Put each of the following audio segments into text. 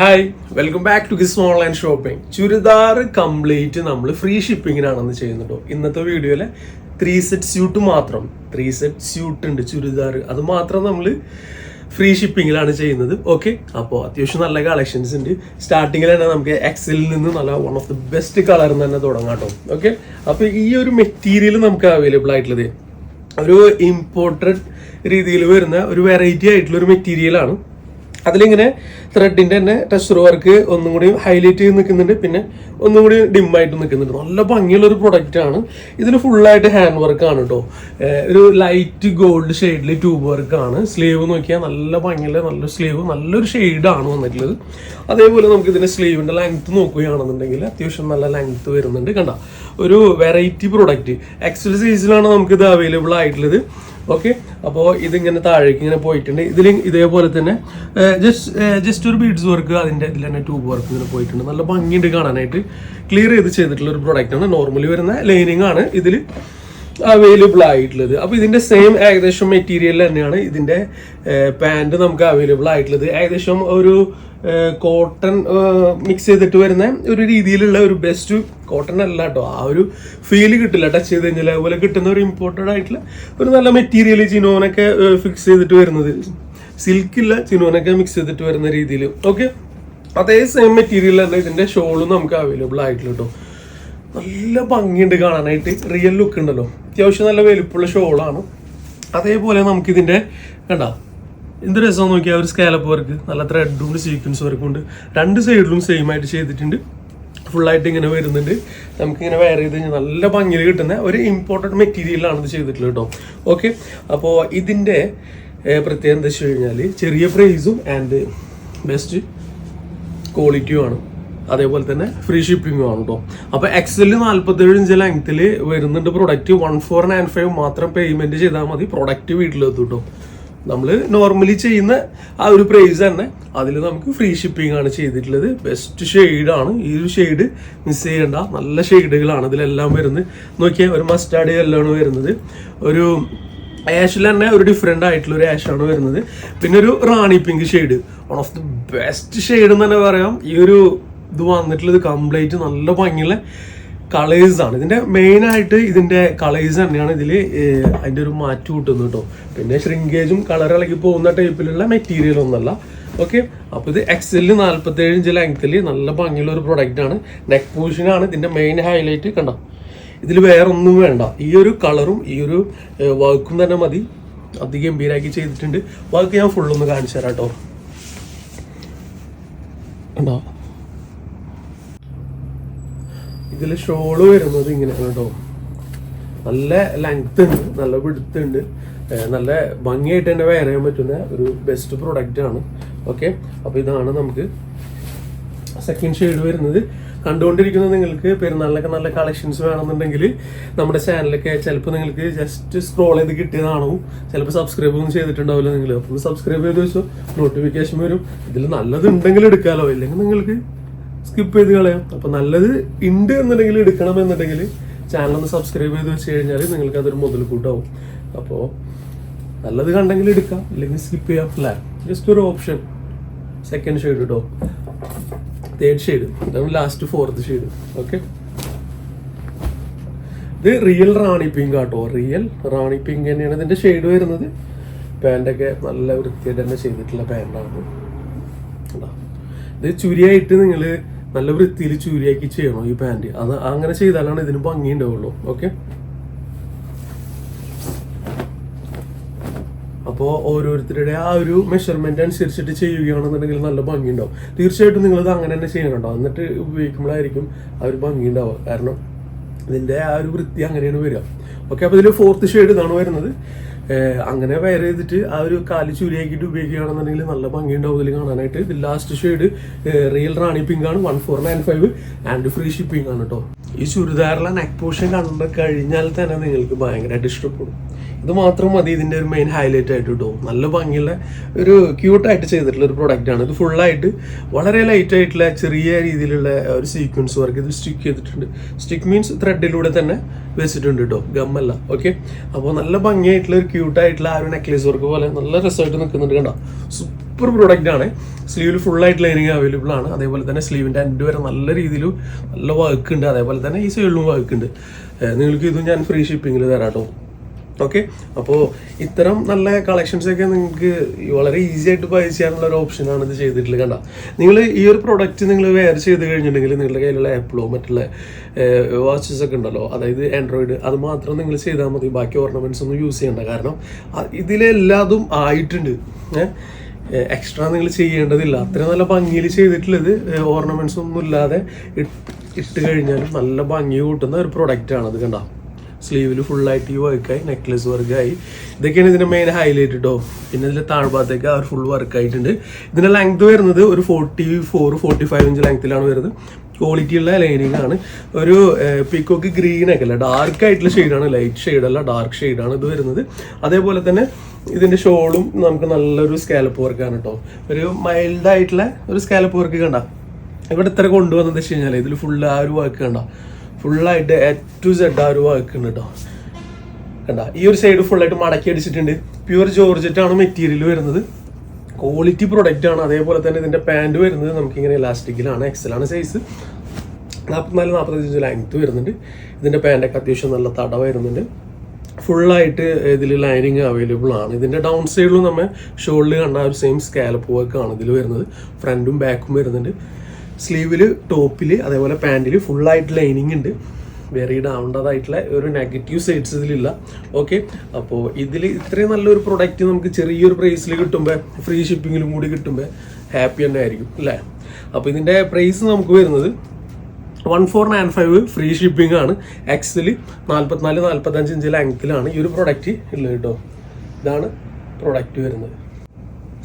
Hi welcome back to Gis online shopping churidar complete നമ്മൾ free ഷിപ്പിങ്ങിനാണെന്ന് ചെയ്യുന്നുണ്ടോ? ഇന്നത്തെ വീഡിയോയിലെ ത്രീ സെറ്റ് സ്യൂട്ട് മാത്രം. ത്രീ സെറ്റ് സ്യൂട്ട് ഉണ്ട് ചുരിദാർ. അത് മാത്രം നമ്മൾ ഫ്രീ ഷിപ്പിങ്ങിലാണ് ചെയ്യുന്നത്. ഓക്കെ അപ്പോൾ അത്യാവശ്യം നല്ല കളക്ഷൻസ് ഉണ്ട്. സ്റ്റാർട്ടിങ്ങിൽ തന്നെ നമുക്ക് എക്സിൽ നിന്ന് നല്ല one of the best colour തന്നെ തുടങ്ങാം കേട്ടോ. ഓക്കെ അപ്പോൾ ഈ ഒരു മെറ്റീരിയൽ നമുക്ക് അവൈലബിൾ ആയിട്ടുള്ളത് ഒരു ഇമ്പോർട്ടഡ് രീതിയിൽ വരുന്ന ഒരു വെറൈറ്റി ആയിട്ടുള്ള ഒരു മെറ്റീരിയലാണ് അതിലിങ്ങനെ ത്രെഡിന്റെ തന്നെ ടെക്സ്ചർ വർക്ക് ഒന്നും കൂടി ഹൈലൈറ്റ് ചെയ്ത് നിൽക്കുന്നുണ്ട്. പിന്നെ ഒന്നും കൂടി ഡിമ്മായിട്ട് നിൽക്കുന്നുണ്ട്. നല്ല ഭംഗിയുള്ള ഒരു പ്രൊഡക്റ്റ് ആണ് ഇതിൽ ഫുള്ളായിട്ട് ഹാൻഡ് വർക്ക് ആണ് കേട്ടോ ഒരു ലൈറ്റ് ഗോൾഡ് ഷെയ്ഡിൽ ട്യൂബ് വർക്ക് ആണ്. സ്ലീവ് നോക്കിയാൽ നല്ല ഭംഗിയുള്ള നല്ല സ്ലീവ് നല്ലൊരു ഷെയ്ഡാണ് വന്നിട്ടുള്ളത്. അതേപോലെ നമുക്ക് ഇതിന്റെ സ്ലീവിന്റെ ലെങ്ത്ത് നോക്കുകയാണെന്നുണ്ടെങ്കിൽ അത്യാവശ്യം നല്ല ലെങ്ത്ത് വരുന്നുണ്ട്. കണ്ട? ഒരു വെറൈറ്റി പ്രൊഡക്റ്റ് എക്സൽ സൈസിലാണ് നമുക്ക് ഇത് അവൈലബിൾ ആയിട്ടുള്ളത്. ഓക്കെ അപ്പോൾ ഇതിങ്ങനെ താഴേക്ക് ഇങ്ങനെ പോയിട്ടുണ്ട്. ഇതിൽ ഇതേപോലെ തന്നെ ജസ്റ്റ് ജസ്റ്റ് ഒരു ബീഡ്സ് വർക്ക് അതിന്റെ ഇതിൽ തന്നെ ട്യൂബ് വർക്ക് ഇങ്ങനെ പോയിട്ടുണ്ട്. നല്ല ഭംഗിയുണ്ട് കാണാനായിട്ട്. ക്ലിയർ ചെയ്ത് ചെയ്തിട്ടുള്ള ഒരു ആണ്. നോർമലി വരുന്ന ലൈനിങ് ആണ് ഇതിൽ അവൈലബിൾ ആയിട്ടുള്ളത്. അപ്പോൾ ഇതിന്റെ സെയിം ഏകദേശം മെറ്റീരിയൽ തന്നെയാണ് ഇതിന്റെ പാന്റ് നമുക്ക് അവൈലബിൾ ആയിട്ടുള്ളത്. ഏകദേശം ഒരു കോട്ടൺ മിക്സ് ചെയ്തിട്ട് വരുന്ന ഒരു രീതിയിലുള്ള ഒരു ബെസ്റ്റ് കോട്ടൺ അല്ല കേട്ടോ ആ ഒരു ഫീൽ കിട്ടില്ല. ടച്ച് ചെയ്ത് കഴിഞ്ഞാൽ അതുപോലെ കിട്ടുന്ന ഒരു ഇമ്പോർട്ടഡ് ആയിട്ടുള്ള ഒരു നല്ല മെറ്റീരിയൽ ചിനോനൊക്കെ ഫിക്സ് ചെയ്തിട്ട് വരുന്നത്. സിൽക്കില്ല ചിനോനൊക്കെ മിക്സ് ചെയ്തിട്ട് വരുന്ന രീതിയിൽ. ഓക്കെ അതേ സെയിം മെറ്റീരിയൽ തന്നെ ഇതിന്റെ ഷോളും നമുക്ക് അവൈലബിൾ ആയിട്ടുള്ള കേട്ടോ നല്ല ഭംഗിയുണ്ട് കാണാനായിട്ട്. റിയൽ ലുക്ക് ഉണ്ടല്ലോ. അത്യാവശ്യം നല്ല വലുപ്പമുള്ള ഷോളാണ് അതേപോലെ നമുക്കിതിന്റെ കണ്ട? എന്ത് രസം നോക്കിയാൽ ഒരു സ്കാലപ്പ് വർക്ക് നല്ല ത്രെഡും ഉണ്ട് സീക്വൻസ് വർക്കും ഉണ്ട്. രണ്ട് സൈഡിലും സെയിം ആയിട്ട് ചെയ്തിട്ടുണ്ട്. ഫുള്ളായിട്ട് ഇങ്ങനെ വരുന്നുണ്ട്. നമുക്ക് ഇങ്ങനെ വെയർ ചെയ്ത് കഴിഞ്ഞാൽ നല്ല ഭംഗിയിൽ കിട്ടുന്ന ഒരു ഇമ്പോർട്ടന്റ് മെറ്റീരിയലാണ് ഇത് ചെയ്തിട്ടുള്ളത് കേട്ടോ ഓക്കെ അപ്പോൾ ഇതിന്റെ പ്രത്യേകത എന്താ വെച്ച് കഴിഞ്ഞാൽ ചെറിയ പ്രൈസും ആൻഡ് ബെസ്റ്റ് ക്വാളിറ്റിയും ആണ്. അതേപോലെ തന്നെ ഫ്രീ ഷിപ്പിംഗും ആണ് കേട്ടോ അപ്പോൾ എക്സൽ നാല്പത്തേഴ് ഇഞ്ച് ലെങ്ത്തിൽ വരുന്നുണ്ട് product one four nine five മാത്രം പേയ്മെന്റ് ചെയ്താൽ മതി. പ്രൊഡക്റ്റ് വീട്ടിലെത്തും കേട്ടോ നമ്മൾ നോർമലി ചെയ്യുന്ന ആ ഒരു പ്രൈസ് തന്നെ. അതിൽ നമുക്ക് ഫ്രീ ഷിപ്പിംഗ് ആണ് ചെയ്തിട്ടുള്ളത്. ബെസ്റ്റ് ഷെയ്ഡാണ് ഈ ഒരു ഷെയ്ഡ് മിസ് ചെയ്യേണ്ട. നല്ല ഷെയ്ഡുകളാണ് ഇതിലെല്ലാം വരുന്നത്. നോക്കിയാൽ ഒരു മസ്റ്റാർഡ് എല്ലാം വരുന്നത്. ഒരു ആഷിൽ തന്നെ ഒരു ഡിഫറെന്റ് ആയിട്ടുള്ള ഒരു ആഷാണ് വരുന്നത്. പിന്നെ ഒരു rani pink shade one of the best shade എന്ന് തന്നെ പറയാം. ഈ ഒരു ഇത് വന്നിട്ടുള്ളത് കംപ്ലീറ്റ് നല്ല ഭംഗിയുള്ള കളേഴ്സ് ആണ്. ഇതിന്റെ മെയിൻ ആയിട്ട് ഇതിന്റെ കളേഴ്സ് തന്നെയാണ് ഇതിൽ അതിന്റെ ഒരു മാറ്റ് കൂട്ടുന്നത് കേട്ടോ. പിന്നെ ഷ്രിങ്കേജും കളർ ഇളകി പോകുന്ന ടൈപ്പിലുള്ള മെറ്റീരിയൽ ഒന്നല്ല. ഓക്കെ അപ്പോൾ ഇത് എക്സെൽ നാൽപ്പത്തേഴ് ഇഞ്ച് ലെങ്ത്തിൽ നല്ല ഭംഗിയുള്ള ഒരു പ്രൊഡക്റ്റ് ആണ്. നെക്ക് പൂഷനാണ് ഇതിന്റെ മെയിൻ ഹൈലൈറ്റ് കണ്ട? ഇതിൽ വേറെ ഒന്നും വേണ്ട. ഈ ഒരു കളറും ഈ ഒരു വർക്കും തന്നെ മതി. അതിഗംഭീരാക്കി ചെയ്തിട്ടുണ്ട്. വർക്ക് ഞാൻ ഫുള്ളൊന്ന് കാണിച്ചു തരാം കേട്ടോ. ഉണ്ടോ ഇതിൽ ഷോൾ വരുന്നത് ഇങ്ങനെയാണ് കേട്ടോ. നല്ല ലെങ്ത് ഉണ്ട് നല്ല വിടുത്ത് ഉണ്ട്. നല്ല ഭംഗിയായിട്ട് തന്നെ വെയർ ചെയ്യാൻ പറ്റുന്ന ഒരു ബെസ്റ്റ് പ്രൊഡക്റ്റ് ആണ്. ഓക്കെ അപ്പോൾ ഇതാണ് നമുക്ക് സെക്കൻഡ് ഷെയ്ഡ് വരുന്നത്. കണ്ടുകൊണ്ടിരിക്കുന്ന നിങ്ങൾക്ക് പെരുന്നാളിലൊക്കെ നല്ല കളക്ഷൻസ് വേണമെന്നുണ്ടെങ്കിൽ നമ്മുടെ ചാനലൊക്കെ ചിലപ്പോൾ നിങ്ങൾക്ക് ജസ്റ്റ് സ്ക്രോൾ ചെയ്ത് കിട്ടിയതാണോ? ചിലപ്പോൾ സബ്സ്ക്രൈബ് ഒന്നും ചെയ്തിട്ടുണ്ടാവില്ല നിങ്ങൾ. അപ്പോൾ സബ്സ്ക്രൈബ് ചെയ്ത് വെച്ചോ നോട്ടിഫിക്കേഷൻ വരും. ഇതിൽ നല്ലതുണ്ടെങ്കിൽ എടുക്കാമല്ലോ ഇല്ലെങ്കിൽ നിങ്ങൾക്ക് സ്കിപ്പ് ചെയ്ത് കളയാം. അപ്പോൾ നല്ലത് ഉണ്ട് എന്നുണ്ടെങ്കിൽ എടുക്കണം എന്നുണ്ടെങ്കിൽ ചാനൽ ഒന്ന് സബ്സ്ക്രൈബ് ചെയ്ത് വെച്ച് കഴിഞ്ഞാൽ നിങ്ങൾക്ക് അതൊരു മുതൽ കൂട്ടാവും അപ്പോൾ നല്ലത് കണ്ടെങ്കിൽ എടുക്കാം അല്ലെങ്കിൽ സ്കിപ്പ് ചെയ്യാം. അല്ല? ജസ്റ്റ് ഒരു ഓപ്ഷൻ സെക്കൻഡ് ഷെയ്ഡ് കേട്ടോ തേർഡ് ഷെയ്ഡ് ഇതാണ് ലാസ്റ്റ് ഫോർത്ത് ഷെയ്ഡ് ഓക്കെ ഇത് റിയൽ റാണി പിങ്ക് ആട്ടോ. റിയൽ റാണി പിങ്ക് തന്നെയാണ് ഇതിന്റെ ഷെയ്ഡ് വരുന്നത്. പാന്റൊക്കെ നല്ല വൃത്തിയായിട്ട് തന്നെ ചെയ്തിട്ടുള്ള പാന്റാണ്? ഇത്. ചുരിയായിട്ട് നിങ്ങൾ നല്ല വൃത്തിയിൽ ചൂരിയാക്കി ചെയ്യണം ഈ പാന്റ് അത് അങ്ങനെ ചെയ്താലാണ് ഇതിന് ഭംഗി ഉണ്ടാവുള്ളൂ. ഓക്കെ അപ്പോൾ ഓരോരുത്തരുടെ ആ ഒരു മെഷർമെന്റ് അനുസരിച്ചിട്ട് ചെയ്യുകയാണെന്നുണ്ടെങ്കിൽ നല്ല ഭംഗി ഉണ്ടാവും. തീർച്ചയായിട്ടും നിങ്ങളിത് അങ്ങനെ തന്നെ ചെയ്യണം കേട്ടോ. എന്നിട്ട് ഉപയോഗിക്കുമ്പോഴായിരിക്കും ആ ഒരു ഭംഗി ഉണ്ടാവുക. കാരണം ഇതിന്റെ ആ ഒരു വൃത്തി അങ്ങനെയാണ് വരിക. ഓക്കെ അപ്പോൾ ഇതിൽ ഫോർത്ത് ഷെയ്ഡ് ഇതാണ് വരുന്നത്. അങ്ങനെ വെയർ ചെയ്തിട്ട് ആ ഒരു കാൽ ചുരിയാക്കിയിട്ട് ഉപയോഗിക്കുകയാണെന്നുണ്ടെങ്കിൽ നല്ല ഭംഗി ഉണ്ടാവും ഇതിൽ കാണാനായിട്ട്. ഇത് last shade real rani pink ആണ് one four nine five and free shipping ആണ് കേട്ടോ ഈ ചുരിദാറിലെ നെക്ക് പോർഷൻ കണ്ടു കഴിഞ്ഞാൽ തന്നെ നിങ്ങൾക്ക് ഭയങ്കരമായിട്ട് ഇഷ്ടപ്പെടും. ഇത് മാത്രം മതി ഇതിന്റെ ഒരു മെയിൻ ഹൈലൈറ്റ് ആയിട്ട് കിട്ടും നല്ല ഭംഗിയുള്ള ഒരു ക്യൂട്ടായിട്ട് ചെയ്തിട്ടുള്ള ഒരു പ്രൊഡക്റ്റ് ആണ്. ഇത് ഫുള്ളായിട്ട് വളരെ ലൈറ്റ് ആയിട്ടുള്ള ചെറിയ രീതിയിലുള്ള ഒരു സീക്വൻസ് വർക്ക് ഇത് സ്റ്റിക്ക് ചെയ്തിട്ടുണ്ട്. സ്റ്റിക്ക് മീൻസ് ത്രെഡിലൂടെ തന്നെ വെച്ചിട്ടുണ്ട് കേട്ടോ ഗമ്മല്ല ഓക്കെ അപ്പോൾ നല്ല ഭംഗിയായിട്ടുള്ള ഒരു ക്യൂട്ടായിട്ടുള്ള ആ ഒരു നെക്ലേസ് വർക്ക് പോലെ നല്ല രസമായിട്ട് നിൽക്കുന്നുണ്ട് കണ്ടോ? സൂപ്പർ പ്രൊഡക്റ്റ് ആണ്. സ്ലീവിൽ ഫുൾ ആയിട്ട് ലൈനിങ് അവൈലബിൾ ആണ്. അതേപോലെ തന്നെ സ്ലീവിന്റെ എൻഡ് വരെ നല്ല രീതിയിൽ നല്ല വർക്ക് ഉണ്ട്. അതേപോലെ തന്നെ ഈ സൈഡിലും വർക്ക് ഉണ്ട്. നിങ്ങൾക്ക് ഇതും ഞാൻ ഫ്രീ ഷിപ്പിങ്ങിൽ തരാം കേട്ടോ ഓക്കെ അപ്പോൾ ഇത്തരം നല്ല കളക്ഷൻസ് ഒക്കെ നിങ്ങൾക്ക് വളരെ ഈസി ആയിട്ട് ബൈ ചെയ്യാനുള്ള ഒരു ഓപ്ഷനാണ് ഇത് ചെയ്തിട്ടുള്ളത് കണ്ട. നിങ്ങൾ ഈ ഒരു പ്രൊഡക്റ്റ് നിങ്ങൾ വെയർ ചെയ്ത് കഴിഞ്ഞിട്ടുണ്ടെങ്കിൽ നിങ്ങളുടെ കയ്യിലുള്ള ആപ്പിളോ മറ്റുള്ള വാച്ചസ് ഒക്കെ ഉണ്ടല്ലോ. അതായത് ആൻഡ്രോയിഡ് അത് മാത്രം നിങ്ങൾ ചെയ്താൽ മതി. ബാക്കി ഓർണമെന്റ്സ് ഒന്നും യൂസ് ചെയ്യേണ്ട. കാരണം ഇതിലെല്ലാതും ആയിട്ടുണ്ട്. ഏഹ് എക്സ്ട്രാ നിങ്ങൾ ചെയ്യേണ്ടതില്ല. അത്ര നല്ല ഭംഗിയിൽ ചെയ്തിട്ടുള്ളത് ഓർണമെന്റ്സ് ഒന്നും ഇല്ലാതെ ഇട്ട് കഴിഞ്ഞാലും നല്ല ഭംഗി കൂട്ടുന്ന ഒരു പ്രൊഡക്റ്റ് ആണ് അത് കണ്ട? സ്ലീവിൽ ഫുള്ളായിട്ട് ഈ വർക്കായി നെക്ലസ് വർക്കായി ഇതൊക്കെയാണ് ഇതിന്റെ മെയിൻ ഹൈലൈറ്റ് കേട്ടോ പിന്നെ ഇതിന്റെ താഴ്ഭാഗത്തേക്ക് ഒരു ഫുൾ വർക്കായിട്ടുണ്ട് ഇതിന്റെ ലെങ്ത് വരുന്നത് ഒരു forty four forty five inch ലെങ്ത്തിലാണ് വരുന്നത്. ക്വാളിറ്റി ഉള്ള ലൈനിങ് ആണ്. ഒരു പീക്കോക്ക് ഗ്രീൻ ഒക്കെ അല്ല? ഡാർക്ക് ആയിട്ടുള്ള ഷെയ്ഡാണ് ലൈറ്റ് ഷെയ്ഡല്ല ഡാർക്ക് ഷെയ്ഡാണ് ഇത് വരുന്നത്. അതേപോലെ തന്നെ ഇതിന്റെ ഷോളും നമുക്ക് നല്ലൊരു സ്കാലപ്പ് വർക്കാണ് കേട്ടോ ഒരു മൈൽഡ് ആയിട്ടുള്ള ഒരു സ്കാലപ്പ് വർക്ക് കണ്ട. ഇവിടെ ഇത്ര കൊണ്ടുവന്നത് വെച്ച് കഴിഞ്ഞാൽ ഇതിൽ ഫുള്ള് ആ ഒരു വർക്ക് കണ്ട. ഫുള്ളായിട്ട് എ ടു സെഡ് ആ ഒരു വർക്ക് ഉണ്ട് കേട്ടോ കണ്ട? ഈ ഒരു സൈഡ് ഫുള്ളായിട്ട് മടക്കി അടിച്ചിട്ടുണ്ട്. പ്യുവർ ആണ് മെറ്റീരിയൽ വരുന്നത്. ക്വാളിറ്റി പ്രൊഡക്റ്റ് ആണ്. അതേപോലെ തന്നെ ഇതിന്റെ പാന്റ് വരുന്നത് നമുക്കിങ്ങനെ ഇലാസ്റ്റിക്കിലാണ് എക്സലാണ് സൈസ് നാൽപ്പത്തിനാല് നാൽപ്പത്തഞ്ച് ലെങ്ത് വരുന്നുണ്ട്. ഇതിന്റെ പാന്റൊക്കെ അത്യാവശ്യം നല്ല തട വരുന്നുണ്ട് ഫുള്ളായിട്ട് ഇതിൽ ലൈനിങ് അവൈലബിൾ ആണ്. ഇതിന്റെ ഡൗൺ സൈഡിലും നമ്മൾ ഷോളിൽ കണ്ട ഒരു സെയിം സ്കാലപ്പ് ആണ് ഇതിൽ വരുന്നത്. ഫ്രണ്ടും ബാക്കും വരുന്നുണ്ട്. സ്ലീവിൽ ടോപ്പിൽ അതേപോലെ പാന്റിൽ ഫുള്ളായിട്ട് ലൈനിങ് ഉണ്ട്. വെറീഡ് ആവേണ്ടതായിട്ടുള്ള ഒരു നെഗറ്റീവ് സൈഡ്സ് ഇതിലില്ല. ഓക്കെ അപ്പോൾ ഇതിൽ ഇത്രയും നല്ലൊരു പ്രൊഡക്റ്റ് നമുക്ക് ചെറിയൊരു പ്രൈസിൽ കിട്ടുമ്പോൾ ഫ്രീ ഷിപ്പിങ്ങിലും കൂടി കിട്ടുമ്പോൾ ഹാപ്പി തന്നെ ആയിരിക്കും അല്ലേ? അപ്പോൾ ഇതിന്റെ പ്രൈസ് നമുക്ക് വരുന്നത് one four nine five free shipping ആണ്. എക്സിൽ നാൽപ്പത്തിനാല് നാൽപ്പത്തഞ്ച് ഇഞ്ച് ലെങ്ത്തിലാണ് ഈ ഒരു പ്രൊഡക്റ്റ് ഉള്ളത് കേട്ടോ. ഇതാണ് പ്രൊഡക്റ്റ് വരുന്നത്.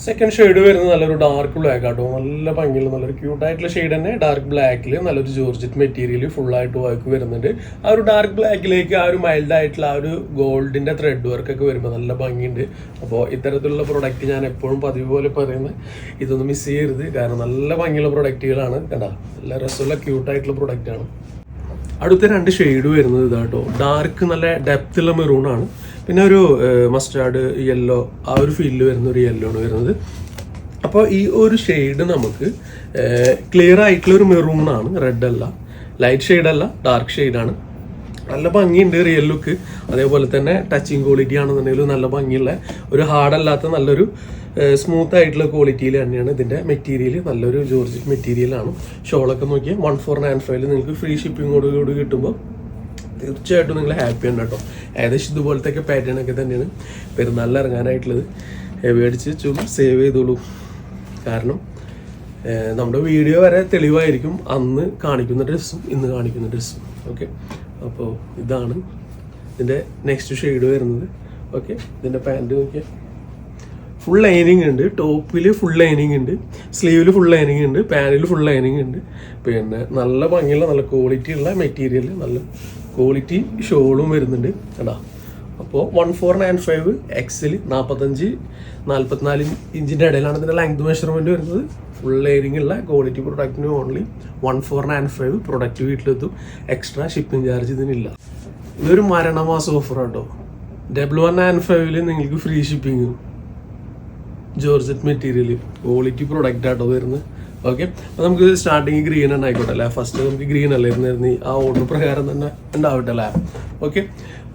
സെക്കൻഡ് ഷെയ്ഡ് വരുന്നത് നല്ലൊരു ഡാർക്ക് ബ്ലാക്ക് ആട്ടോ. നല്ല ഭംഗിയുള്ള നല്ലൊരു ക്യൂട്ട് ആയിട്ടുള്ള ഷെയ്ഡ് തന്നെ. ഡാർക്ക് ബ്ലാക്കിൽ നല്ലൊരു ജോർജറ്റ് മെറ്റീരിയൽ ഫുൾ ആയിട്ട് വർക്ക് വരുന്നുണ്ട്. ആ ഒരു ഡാർക്ക് ബ്ലാക്കിലേക്ക് ആ ഒരു മൈൽഡ് ആയിട്ടുള്ള ആ ഒരു ഗോൾഡിന്റെ ത്രെഡ് വർക്ക് ഒക്കെ വരുമ്പോൾ നല്ല ഭംഗിയുണ്ട്. അപ്പോൾ ഇത്തരത്തിലുള്ള പ്രൊഡക്റ്റ് ഞാൻ എപ്പോഴും പതിവ് പോലെ പറയുന്നത് ഇതൊന്നും മിസ് ചെയ്യരുത്. കാരണം നല്ല ഭംഗിയുള്ള പ്രൊഡക്റ്റുകളാണ് കണ്ടാ? നല്ല രസമുള്ള ക്യൂട്ടായിട്ടുള്ള പ്രൊഡക്റ്റാണ് അടുത്ത രണ്ട് ഷെയ്ഡ് വരുന്നത് ഇതാട്ടോ. ഡാർക്ക് നല്ല ഡെപ്തുള്ള മെറൂൺ ആണ്. പിന്നെ ഒരു മസ്റ്റാർഡ് യെല്ലോ ആ ഒരു ഫീലിൽ വരുന്ന ഒരു യെല്ലോ ആണ് വരുന്നത്. അപ്പോൾ ഈ ഒരു ഷെയ്ഡ് നമുക്ക് ക്ലിയർ ആയിട്ടുള്ള ഒരു മെറൂൺ ആണ് റെഡ് അല്ല. ലൈറ്റ് ഷെയ്ഡ് അല്ല ഡാർക്ക് ഷെയ്ഡാണ് നല്ല ഭംഗിയുണ്ട് റിയൽ ലുക്ക് അതേപോലെ തന്നെ ടച്ചിങ് ക്വാളിറ്റി ആണെന്നുണ്ടെങ്കിലും നല്ല ഭംഗിയുള്ള ഒരു ഹാർഡ് അല്ലാത്ത നല്ലൊരു സ്മൂത്ത് ആയിട്ടുള്ള ക്വാളിറ്റിയിൽ തന്നെയാണ് ഇതിന്റെ മെറ്റീരിയൽ നല്ലൊരു ജോർജറ്റ് മെറ്റീരിയലാണ് ഷോളൊക്കെ നോക്കിയാൽ വൺ ഫോർ നയൻ ഫൈവിൽ നിങ്ങൾക്ക് ഫ്രീ ഷിപ്പിങ്ങോട് കൂടി കിട്ടുമ്പോൾ തീർച്ചയായിട്ടും നിങ്ങൾ ഹാപ്പി ആണ് കേട്ടോ. ഏകദേശം ഇതുപോലത്തെ പാറ്റേൺ ഒക്കെ തന്നെയാണ്. പെരുന്നാളിൽ ഇറങ്ങാനായിട്ടുള്ളത്. മേടിച്ച് ചും സേവ് ചെയ്തോളൂ. കാരണം നമ്മുടെ വീഡിയോ വരെ തെളിവായിരിക്കും. അന്ന് കാണിക്കുന്ന ഡ്രസ്സും ഇന്ന് കാണിക്കുന്ന ഡ്രസ്സും ഓക്കെ അപ്പോൾ ഇതാണ് ഇതിന്റെ നെക്സ്റ്റ് ഷെയ്ഡ് വരുന്നത്. ഓക്കെ ഇതിന്റെ പാന്റ് നോക്കിയാൽ ഫുൾ ലൈനിങ് ഉണ്ട്. ടോപ്പിൽ ഫുൾ ലൈനിങ് ഉണ്ട്. സ്ലീവിൽ ഫുൾ ലൈനിങ് ഉണ്ട്. പാനിൽ ഫുൾ ലൈനിങ് ഉണ്ട്. പിന്നെ നല്ല ഭംഗിയുള്ള നല്ല ക്വാളിറ്റി ഉള്ള മെറ്റീരിയൽ നല്ല ക്വാളിറ്റി ഷോളും വരുന്നുണ്ട്. കേട്ടാ അപ്പോൾ വൺ ഫോർ നയൻ ഫൈവ് എക്സിൽ നാൽപ്പത്തഞ്ച് നാൽപ്പത്തിനാല് ഇഞ്ചിന്റെ ഇടയിലാണ് ഇതിന്റെ ലെങ്ത് മെഷർമെന്റ് വരുന്നത്. ഫുൾ ലെയറിംഗ് ഉള്ള quality പ്രൊഡക്റ്റിന് only one four nine five product വീട്ടിലെത്തും. എക്സ്ട്രാ ഷിപ്പിംഗ് ചാർജ് ഇതിനില്ല. ഇതൊരു മരണമാസ ഓഫർ കേട്ടോ ഡബിൾ വൺ നയൻ ഫൈവിൽ നിങ്ങൾക്ക് free shipping georgette material quality product ആട്ടോ വരുന്നത്. ഓക്കെ അപ്പോൾ നമുക്ക് സ്റ്റാർട്ടിങ് ഗ്രീൻ തന്നെ ആയിക്കോട്ടെ അല്ലേ? ഫസ്റ്റ് നമുക്ക് ഗ്രീൻ അല്ലേ ഇരുന്നിരുന്നു ആ ഓർഡർ പ്രകാരം തന്നെ ഉണ്ടാവട്ടെ അല്ലേ? ഓക്കെ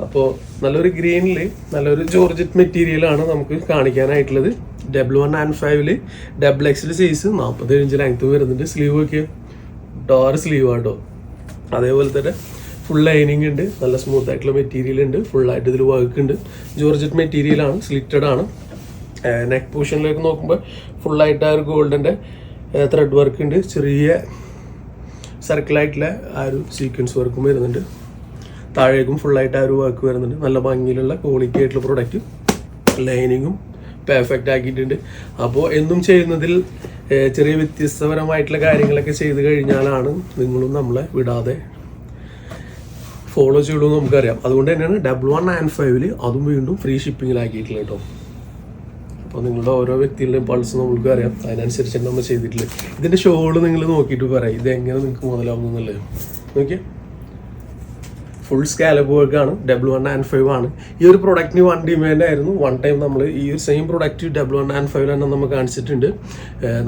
അപ്പോൾ നല്ലൊരു ഗ്രീനിൽ നല്ലൊരു ജോർജറ്റ് മെറ്റീരിയലാണ് നമുക്ക് കാണിക്കാനായിട്ടുള്ളത്. ഡബിൾ വൺ ആൻഡ് ഫൈവിൽ ഡബിൾ എക്സിൽ സൈസ് നാൽപ്പത്തേഴ് ഇഞ്ച് ലെങ്ത് വരുന്നുണ്ട്. സ്ലീവ് ഒക്കെ ഡോർ സ്ലീവ് ആട്ടോ അതേപോലെ തന്നെ ഫുൾ ലൈനിങ് ഉണ്ട്. നല്ല സ്മൂത്ത് ആയിട്ടുള്ള മെറ്റീരിയൽ ഉണ്ട്. ഫുൾ ആയിട്ട് ഇതിൽ വർക്ക് ഉണ്ട്. ജോർജറ്റ് മെറ്റീരിയലാണ് സ്ലിറ്റഡ് ആണ്. നെക്ക് പോർഷനിലേക്ക് നോക്കുമ്പോൾ ഫുള്ളായിട്ട് ആ ഒരു ഗോൾഡിന്റെ ത്രെഡ് വർക്ക് ഉണ്ട്. ചെറിയ സർക്കിളായിട്ടുള്ള ആ ഒരു സീക്വൻസ് വർക്കും വരുന്നുണ്ട്. താഴേക്കും ഫുള്ളായിട്ട് ആ ഒരു വർക്ക് വരുന്നുണ്ട്. നല്ല ഭംഗിയിലുള്ള ക്വാളിറ്റി ആയിട്ടുള്ള പ്രൊഡക്റ്റ് ലൈനിങ്ങും പെർഫെക്റ്റ് ആക്കിയിട്ടുണ്ട്. അപ്പോൾ എന്നും ചെയ്യുന്നതിൽ ചെറിയ വ്യത്യസ്തപരമായിട്ടുള്ള കാര്യങ്ങളൊക്കെ ചെയ്ത് കഴിഞ്ഞാലാണ് നിങ്ങളും നമ്മളെ വിടാതെ ഫോളോ ചെയ്യുള്ളൂ നമുക്കറിയാം. അതുകൊണ്ട് തന്നെയാണ് ഡബിൾ വൺ നയൻ ഫൈവിൽ അതും വീണ്ടും ഫ്രീ ഷിപ്പിങ്ങിലാക്കിയിട്ടുള്ളത് കേട്ടോ. അപ്പോൾ നിങ്ങളുടെ ഓരോ വ്യക്തികളുടെയും പൾസ് നമ്മൾക്ക് അറിയാം. അതിനനുസരിച്ചാണ് നമ്മൾ ചെയ്തിട്ടുള്ളത് ഇതിന്റെ ഷോൾ നിങ്ങൾ നോക്കിയിട്ട് പറയാം. ഇത് എങ്ങനെ നിങ്ങൾക്ക് മുതലാവുന്നു എന്നുള്ളത്. നോക്കിയേ. ഫുൾ സ്കാലപ്പ് വർക്കാണ് ഡബ്ല്യു വൺ ആൻഡ് ഫൈവ് ആണ്. ഈ ഒരു പ്രൊഡക്റ്റിന് വൺ ഡിമാൻഡ് ആയിരുന്നു. വൺ ടൈം നമ്മൾ ഈ ഒരു same product W one and five തന്നെ നമ്മൾ കാണിച്ചിട്ടുണ്ട്.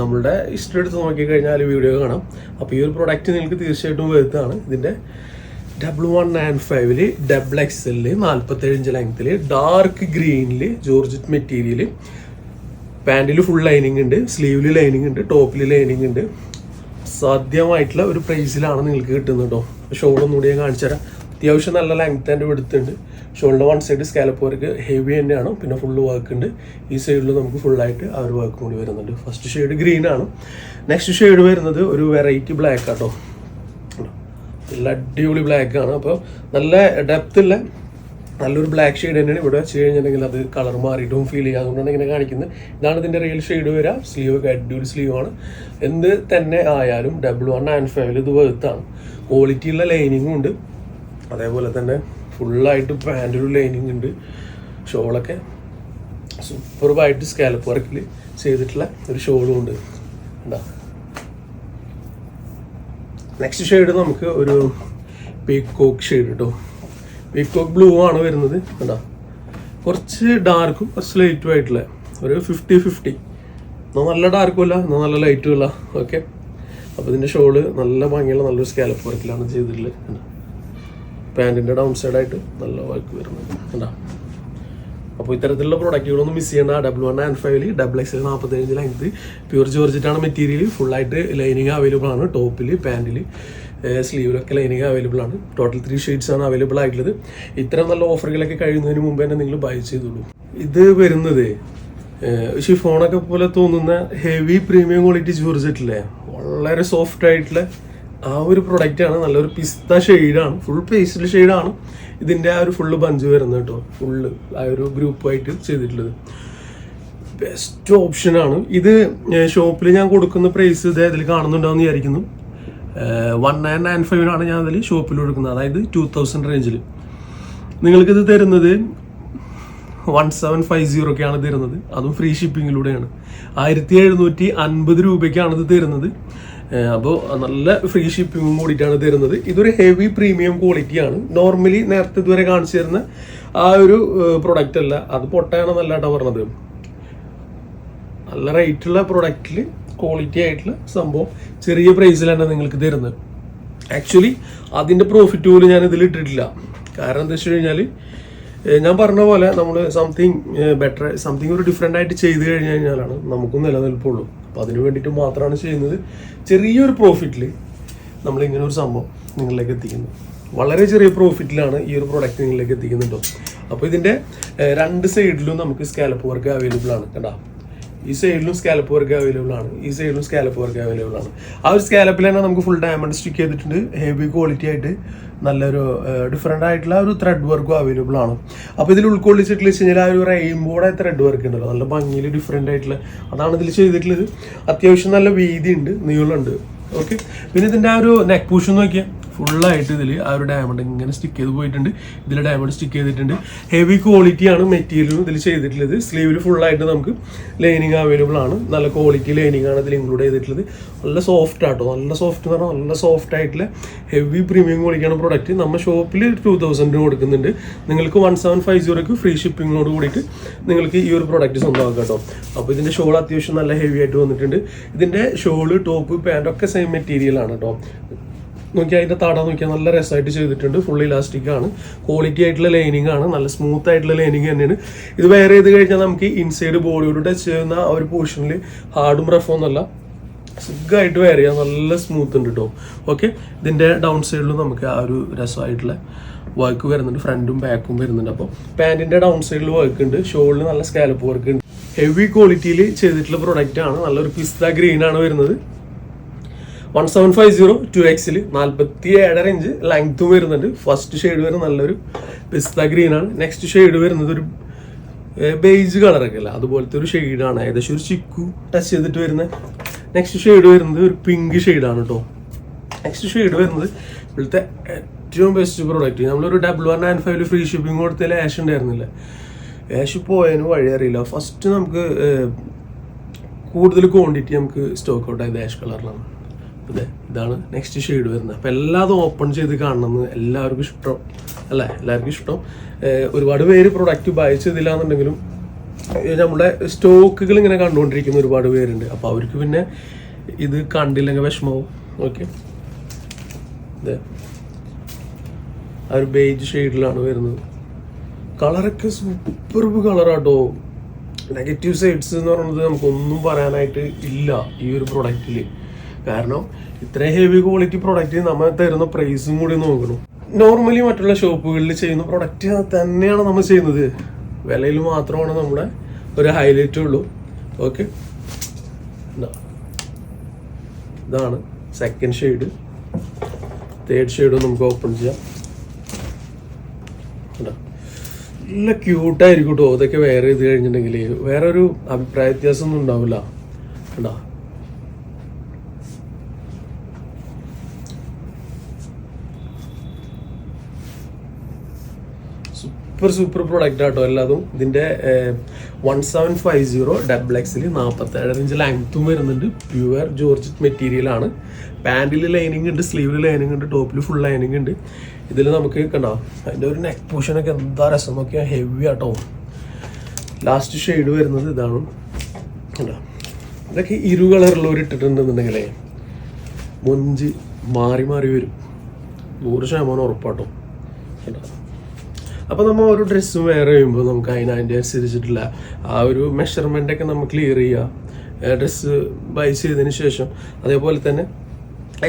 നമ്മളുടെ ഇഷ്ടം എടുത്ത് നോക്കിക്കഴിഞ്ഞാൽ വീഡിയോ കാണാം. അപ്പോൾ ഈ ഒരു പ്രൊഡക്റ്റ് നിങ്ങൾക്ക് തീർച്ചയായിട്ടും വരുത്താണ് ഇതിന്റെ ഡബ്ല്യു വൺ ആൻഡ് ഫൈവിൽ ഡബിൾ എക്സലിൽ നാൽപ്പത്തേഴ് ഇഞ്ച് ലെങ്ത്തിൽ ഡാർക്ക് ഗ്രീനിൽ ജോർജറ്റ് മെറ്റീരിയൽ പാന്റിൽ ഫുൾ ലൈനിങ് ഉണ്ട് സ്ലീവിൽ ലൈനിങ് ഉണ്ട് ടോപ്പിൽ ലൈനിങ് ഉണ്ട്. സാധ്യമായിട്ടുള്ള ഒരു പ്രൈസിലാണ് നിങ്ങൾക്ക് കിട്ടുന്നത് കേട്ടോ ഷോളൊന്നും കൂടി ഞാൻ കാണിച്ചു തരാം. അത്യാവശ്യം നല്ല ലെങ്ത് ആൻഡ് എടുത്തുണ്ട് ഷോളിന്റെ one side scallop work heavy തന്നെയാണ് പിന്നെ ഫുള്ള് വർക്ക് ഉണ്ട്. ഈ സൈഡിൽ നമുക്ക് ഫുള്ളായിട്ട് ആ ഒരു വർക്ക് കൂടി വരുന്നുണ്ട്. ഫസ്റ്റ് ഷെയ്ഡ് ഗ്രീൻ ആണ്. നെക്സ്റ്റ് ഷെയ്ഡ് വരുന്നത് ഒരു വെറൈറ്റി ബ്ലാക്ക് ആട്ടോ നല്ല അടിപൊളി ബ്ലാക്ക് ആണ്. അപ്പോൾ നല്ല ഡെപ്ത് ഉള്ള നല്ലൊരു ബ്ലാക്ക് ഷെയ്ഡ് തന്നെയാണ് ഇവിടെ വെച്ച് കഴിഞ്ഞിട്ടുണ്ടെങ്കിൽ അത് കളർ മാറിയിട്ടും ഫീൽ ചെയ്യുക അതുകൊണ്ടാണ് ഇങ്ങനെ കാണിക്കുന്നത്. ഇതാണ് ഇതിന്റെ റിയൽ ഷെയ്ഡ് വരിക. സ്ലീവ് ഒക്കെ അടിപൊളി സ്ലീവ് ആണ്. എന്ത് തന്നെ ആയാലും ഡബിൾ വൺ ആൻഡ് ഫൈവിൽ ഇത് വെറുത്താണ് ക്വാളിറ്റിയുള്ള ലൈനിങ്ങും ഉണ്ട്. അതേപോലെ തന്നെ ഫുള്ളായിട്ട് പാന്റൊരു ലൈനിങ് ഉണ്ട്. ഷോളൊക്കെ സൂപ്പർബായിട്ട് സ്കാലപ്പ് വർക്കിൽ ചെയ്തിട്ടുള്ള ഒരു ഷോളും ഉണ്ട്. എന്താ നെക്സ്റ്റ് ഷെയ്ഡ് നമുക്ക് ഒരു പീക്കോക്ക് ഷെയ്ഡ് കേട്ടോ പീക്കോക്ക് ബ്ലൂ ആണ് വരുന്നത് കണ്ടോ? കുറച്ച് ഡാർക്കും കുറച്ച് ലൈറ്റും ആയിട്ടുള്ള ഒരു ഫിഫ്റ്റി ഫിഫ്റ്റി എന്നാൽ നല്ല ഡാർക്കും അല്ല എന്നാൽ നല്ല ലൈറ്റും അല്ല. ഓക്കെ അപ്പോൾ ഇതിന്റെ ഷോൾ നല്ല ഭംഗിയുള്ള നല്ലൊരു സ്കാലപ്പ് വർക്കിലാണ് ചെയ്തിട്ടുള്ളത് കണ്ടോ? പാന്റിന്റെ ഡൗൺ സൈഡായിട്ട് നല്ല വർക്ക് വരുന്നത് കണ്ടോ? അപ്പോൾ ഇത്തരത്തിലുള്ള പ്രോഡക്റ്റുകളൊന്നും മിസ് ചെയ്യേണ്ട. ഡബിൾ വൺ ആൻഡ് ഫൈവിൽ ഡബിൾ എക്സ് നാൽപ്പത്തഞ്ച് ലെങ്ത് പ്യൂർ ജോർജിറ്റാണ് മെറ്റീരിയൽ ഫുള്ളായിട്ട് ലൈനിങ് അവൈലബിൾ ആണ് ടോപ്പിൽ പാന്റിൽ സ്ലീവിലൊക്കെ ലൈനിങ് അവൈലബിൾ ആണ്. ടോട്ടൽ ത്രീ ഷെയ്ഡ്സ് ആണ് അവൈലബിൾ ആയിട്ടുള്ളത്. ഇത്തരം നല്ല ഓഫറുകളൊക്കെ കഴിയുന്നതിന് മുമ്പ് തന്നെ നിങ്ങൾ ബൈ ചെയ്തോളൂ. ഇത് വരുന്നത് ഷിഫോണൊക്കെ പോലെ തോന്നുന്ന ഹെവി പ്രീമിയം ക്വാളിറ്റി ജോർജറ്റില്ലേ വളരെ സോഫ്റ്റ് ആയിട്ടുള്ള ആ ഒരു പ്രൊഡക്റ്റ് ആണ്. നല്ലൊരു പിസ്ത ഷെയ്ഡാണ് ഫുൾ പേസ്റ്റൽ ഷെയ്ഡാണ് ഇതിന്റെ ആ ഒരു ഫുള്ള് ബഞ്ച് വരുന്നത് കേട്ടോ. ഫുള്ള് ആ ഒരു ഗ്രൂപ്പായിട്ട് ചെയ്തിട്ടുള്ളത്. ബെസ്റ്റ് ഓപ്ഷനാണ് ഇത് ഷോപ്പിൽ ഞാൻ കൊടുക്കുന്ന പ്രൈസ് ഇത് ഇതിൽ കാണുന്നുണ്ടാവുന്ന വിചാരിക്കുന്നു. വൺ നയൻ നയൻ ഫൈവിനാണ് ഞാൻ അതിൽ ഷോപ്പിൽ കൊടുക്കുന്നത്. അതായത് ടു തൗസൻഡ് റേഞ്ചിൽ നിങ്ങൾക്കിത് തരുന്നത് വൺ സെവൻ ഫൈവ് സീറോ ഒക്കെയാണ് തരുന്നത്. അതും ഫ്രീ ഷിപ്പിങ്ങിലൂടെയാണ് ആയിരത്തി എഴുന്നൂറ്റി അൻപത് രൂപയ്ക്കാണ് ഇത് തരുന്നത്. അപ്പോൾ നല്ല ഫ്രീ ഷിപ്പിങ്ങും കൂടിയിട്ടാണ് തരുന്നത്. ഇതൊരു ഹെവി പ്രീമിയം ക്വാളിറ്റിയാണ് നോർമലി നേരത്തെ ഇതുവരെ കാണിച്ചു തരുന്ന ആ ഒരു പ്രൊഡക്റ്റ് അല്ല. അത് പൊട്ടയാണെന്നല്ല കേട്ടോ പറഞ്ഞത്. നല്ല റേറ്റുള്ള പ്രൊഡക്റ്റിൽ ക്വാളിറ്റി ആയിട്ടുള്ള സംഭവം ചെറിയ പ്രൈസിലാണ് നിങ്ങൾക്ക് തരുന്നത്. ആക്ച്വലി അതിന്റെ പ്രോഫിറ്റ് പോലും ഞാൻ ഇതിൽ ഇട്ടിട്ടില്ല. കാരണം എന്താ വെച്ച് കഴിഞ്ഞാൽ ഞാൻ പറഞ്ഞ പോലെ നമ്മൾ സംതിങ് ബെറ്റർ സംതിങ് ഒരു ഡിഫറെന്റ് ആയിട്ട് ചെയ്ത് കഴിഞ്ഞ് കഴിഞ്ഞാലാണ് നമുക്കും നിലനിൽപ്പുള്ളൂ. അപ്പോൾ അതിന് വേണ്ടിയിട്ട് മാത്രമാണ് ചെയ്യുന്നത്. ചെറിയൊരു പ്രോഫിറ്റിൽ നമ്മൾ ഇങ്ങനെ ഒരു സംഭവം നിങ്ങളിലേക്ക് എത്തിക്കുന്നു. വളരെ ചെറിയ പ്രോഫിറ്റിലാണ് ഈ ഒരു പ്രോഡക്റ്റ് നിങ്ങളിലേക്ക് എത്തിക്കുന്നുണ്ടോ? അപ്പോൾ ഇതിന്റെ രണ്ട് സൈഡിലും നമുക്ക് സ്കാലപ്പ് വർക്ക് അവൈലബിൾ ആണ്. കേട്ടോ ഈ സൈഡിലും സ്കാലപ്പ് വർക്ക് അവൈലബിൾ ആണ്. ഈ സൈഡിലും സ്കാലപ്പ് വർക്ക് അവൈലബിൾ ആണ്. ആ ഒരു സ്കാലപ്പിൽ തന്നെ നമുക്ക് ഫുൾ ഡയമണ്ട് സ്റ്റിക്ക് ചെയ്തിട്ടുണ്ട്. ഹെവി ക്വാളിറ്റി ആയിട്ട് നല്ലൊരു ഡിഫറെന്റ് ആയിട്ടുള്ള ഒരു ത്രെഡ് വർക്കും അവൈലബിൾ ആണ്. അപ്പോൾ ഇതിൽ ഉൾക്കൊള്ളിച്ചിട്ടുള്ള വെച്ച് കഴിഞ്ഞാൽ ആ ഒരു റെയിൻബോയുടെ ത്രെഡ് വർക്ക് ഉണ്ടല്ലോ. നല്ല ഭംഗിയിൽ ഡിഫറെന്റ് ആയിട്ടുള്ള അതാണ് ഇതിൽ ചെയ്തിട്ടുള്ളത്. അത്യാവശ്യം നല്ല വീതി ഉണ്ട് നീളമുണ്ട്. ഓക്കെ പിന്നെ ഇതിന്റെ ആ ഒരു നെക്ക് പൂഷൻ നോക്കിയാൽ ഫുള്ളായിട്ട് ഇതിൽ ആ ഒരു ഡയമണ്ട് ഇങ്ങനെ സ്റ്റിക്ക് ചെയ്ത് പോയിട്ടുണ്ട്. ഇതിൽ ഡയമണ്ട് സ്റ്റിക്ക് ചെയ്തിട്ടുണ്ട്. ഹെവി ക്വാളിറ്റി ആണ് മെറ്റീരിയലും ഇതിൽ ചെയ്തിട്ടുള്ളത്. സ്ലീവിൽ ഫുള്ളായിട്ട് നമുക്ക് ലൈനിങ് അവൈലബിൾ ആണ്. നല്ല ക്വാളിറ്റി ലൈനിങ് ആണ് ഇതിൽ ഇൻക്ലൂഡ് ചെയ്തിട്ടുള്ളത്. നല്ല സോഫ്റ്റ് ആട്ടോ. നല്ല സോഫ്റ്റ് എന്ന് പറഞ്ഞാൽ നല്ല സോഫ്റ്റ് ആയിട്ടുള്ള ഹെവി പ്രീമിയം ക്വാളിറ്റിയാണ് പ്രോഡക്റ്റ് നമ്മൾ ഷോപ്പിൽ ടു തൗസൻഡിന് കൊടുക്കുന്നുണ്ട്. നിങ്ങൾക്ക് വൺ സെവൻ ഫൈവ് സീറോക്ക് ഫ്രീ ഷിപ്പിങ്ങിനോട് കൂടിയിട്ട് നിങ്ങൾക്ക് ഈ ഒരു പ്രോഡക്റ്റ് സ്വന്തമാക്കാം കേട്ടോ അപ്പോൾ ഇതിന്റെ ഷോൾ അത്യാവശ്യം നല്ല ഹെവി ആയിട്ട് വന്നിട്ടുണ്ട്. ഇതിന്റെ ഷോൾ ടോപ്പ് പാന്റൊക്കെ സെയിം മെറ്റീരിയൽ ആണ് കേട്ടോ നോക്കിയാൽ അതിന്റെ തട നോക്കിയാൽ നല്ല രസമായിട്ട് ചെയ്തിട്ടുണ്ട്. ഫുൾ ഇലാസ്റ്റിക് ആണ്. ക്വാളിറ്റി ആയിട്ടുള്ള ലൈനിങ് ആണ്. നല്ല സ്മൂത്ത് ആയിട്ടുള്ള ലൈനിങ് തന്നെയാണ്. ഇത് വെയർ ചെയ്ത് കഴിഞ്ഞാൽ നമുക്ക് ഇൻസൈഡ് ബോഡിയോട് ടച്ച് ചെയ്യുന്ന ആ ഒരു പോർഷനിൽ ഹാർഡും റഫും ഒന്നല്ല. സുഖമായിട്ട് വെയർ ചെയ്യാം. നല്ല സ്മൂത്ത് ഉണ്ട് കേട്ടോ ഓക്കെ ഇതിന്റെ ഡൗൺ സൈഡിലും നമുക്ക് ആ ഒരു രസമായിട്ടുള്ള വർക്ക് വരുന്നുണ്ട്. ഫ്രണ്ടും ബാക്കും വരുന്നുണ്ട്. അപ്പോൾ പാന്റിന്റെ ഡൗൺ സൈഡിൽ വർക്ക് ഉണ്ട്. ഷോളിൽ നല്ല സ്കാലപ്പ് വർക്ക് ഉണ്ട്. ഹെവി ക്വാളിറ്റിയിൽ ചെയ്തിട്ടുള്ള പ്രൊഡക്റ്റ് ആണ്. നല്ലൊരു പിസ്ത ഗ്രീൻ ആണ് വരുന്നത്. One seven five zero two എക്സിൽ നാൽപ്പത്തി ഏഴര ഇഞ്ച് ലെങ്ത്തും വരുന്നുണ്ട്. ഫസ്റ്റ് ഷെയ്ഡ് വരുന്നത് നല്ലൊരു പിസ്ത ഗ്രീൻ ആണ്. നെക്സ്റ്റ് ഷെയ്ഡ് വരുന്നത് ഒരു ബേജ് കളറൊക്കെ അല്ല? അതുപോലത്തെ ഒരു ഷെയ്ഡാണ് ഏകദേശം ഒരു ചിക്കു ടച്ച് ചെയ്തിട്ട് വരുന്ന. നെക്സ്റ്റ് ഷെയ്ഡ് വരുന്നത് ഒരു പിങ്ക് ഷെയ്ഡാണ് കേട്ടോ നെക്സ്റ്റ് ഷെയ്ഡ് വരുന്നത് ഇവിടുത്തെ ഏറ്റവും ബെസ്റ്റ് പ്രോഡക്റ്റ് നമ്മളൊരു ഡബിൾ വൺ നയൻ ഫൈവിൽ ഫ്രീ ഷിപ്പിംഗ് കൊടുത്തതിൽ ആഷ് ഉണ്ടായിരുന്നില്ല? ആഷ് പോയതിന് വഴി അറിയില്ല. ഫസ്റ്റ് നമുക്ക് കൂടുതൽ ക്വാണ്ടിറ്റി നമുക്ക് സ്റ്റോക്ക് ഔട്ട് ആയത് ആഷ് കളറിലാണ് അതെ ഇതാണ് നെക്സ്റ്റ് ഷെയ്ഡ് വരുന്നത്. അപ്പം എല്ലാതും ഓപ്പൺ ചെയ്ത് കാണണമെന്ന് എല്ലാവർക്കും ഇഷ്ടം അല്ലേ? എല്ലാവർക്കും ഇഷ്ടം. ഒരുപാട് പേര് പ്രൊഡക്റ്റ് ബൈ നമ്മുടെ സ്റ്റോക്കുകൾ ഇങ്ങനെ കണ്ടുകൊണ്ടിരിക്കുന്ന ഒരുപാട് പേരുണ്ട്. അപ്പോൾ അവർക്ക് പിന്നെ ഇത് കണ്ടില്ലെങ്കിൽ വിഷമവും ഓക്കെ അതെ ആ ഒരു ബേജ് ഷെയ്ഡിലാണ് വരുന്നത്. കളറൊക്കെ സൂപ്പർബ് കളറാട്ടോ നെഗറ്റീവ് സൈഡ്സ് എന്ന് പറയുന്നത് നമുക്കൊന്നും പറയാനായിട്ട് ഇല്ല ഈ ഒരു പ്രൊഡക്റ്റിൽ കാരണം ഇത്രയും ഹെവി ക്വാളിറ്റി പ്രൊഡക്റ്റ് നമ്മൾ തരുന്ന പ്രൈസും കൂടി നോക്കണം നോർമലി മറ്റുള്ള ഷോപ്പുകളിൽ ചെയ്യുന്ന പ്രൊഡക്റ്റ് തന്നെയാണ് നമ്മൾ ചെയ്യുന്നത്. വിലയിൽ മാത്രമാണ് നമ്മുടെ ഒരു ഹൈലൈറ്റ് ഉള്ളൂ. ഓക്കെ ഇതാണ് സെക്കൻഡ് ഷെയ്ഡ് തേർഡ് ഷെയ്ഡ് നമുക്ക് ഓപ്പൺ ചെയ്യാം? നല്ല ക്യൂട്ടായിരിക്കും കേട്ടോ അതൊക്കെ വേറെ ഇത് കഴിഞ്ഞിട്ടുണ്ടെങ്കിൽ വേറെ ഒരു അഭിപ്രായ വ്യത്യാസമൊന്നും ഉണ്ടാവില്ല. കണ്ടോ? സൂപ്പർ സൂപ്പർ പ്രൊഡക്റ്റ് ആട്ടോ എല്ലാതും. ഇതിന്റെ one seven five zero double എക്സിൽ നാൽപ്പത്തേഴ് ഇഞ്ച് ലെങ്ത്തും വരുന്നുണ്ട്. പ്യുവർ ജോർജറ്റ് മെറ്റീരിയൽ ആണ്. പാന്റിൽ ലൈനിങ് ഉണ്ട് സ്ലീവിൽ ലൈനിങ് ഉണ്ട് ടോപ്പിൽ ഫുൾ ലൈനിങ് ഉണ്ട്. ഇതിൽ നമുക്ക് കണ്ടോ അതിന്റെ ഒരു നെക്ക് പോർഷനൊക്കെ എന്താ രസം നോക്കിയാൽ ഹെവി ആട്ടോ. ലാസ്റ്റ് ഷെയ്ഡ് വരുന്നത് ഇതാണ്. കണ്ടോ? ഇതൊക്കെ ഇരു കളറിലൂർ ഇട്ടിട്ടുണ്ടെന്നുണ്ടെങ്കിലേ മൊഞ്ച് മാറി മാറി വരും. നൂറ് ശതമാനം ഉറപ്പാട്ടോ. കേട്ടോ അപ്പോൾ നമ്മൾ ഓരോ ഡ്രസ്സും വെയർ ചെയ്യുമ്പോൾ നമുക്ക് അതിന് അനുസരിച്ചിട്ടുള്ള ആ ഒരു മെഷർമെന്റ് ഒക്കെ നമ്മൾ ക്ലിയർ ചെയ്യുക ഡ്രസ്സ് ബൈസ് ചെയ്തതിന് ശേഷം. അതേപോലെ തന്നെ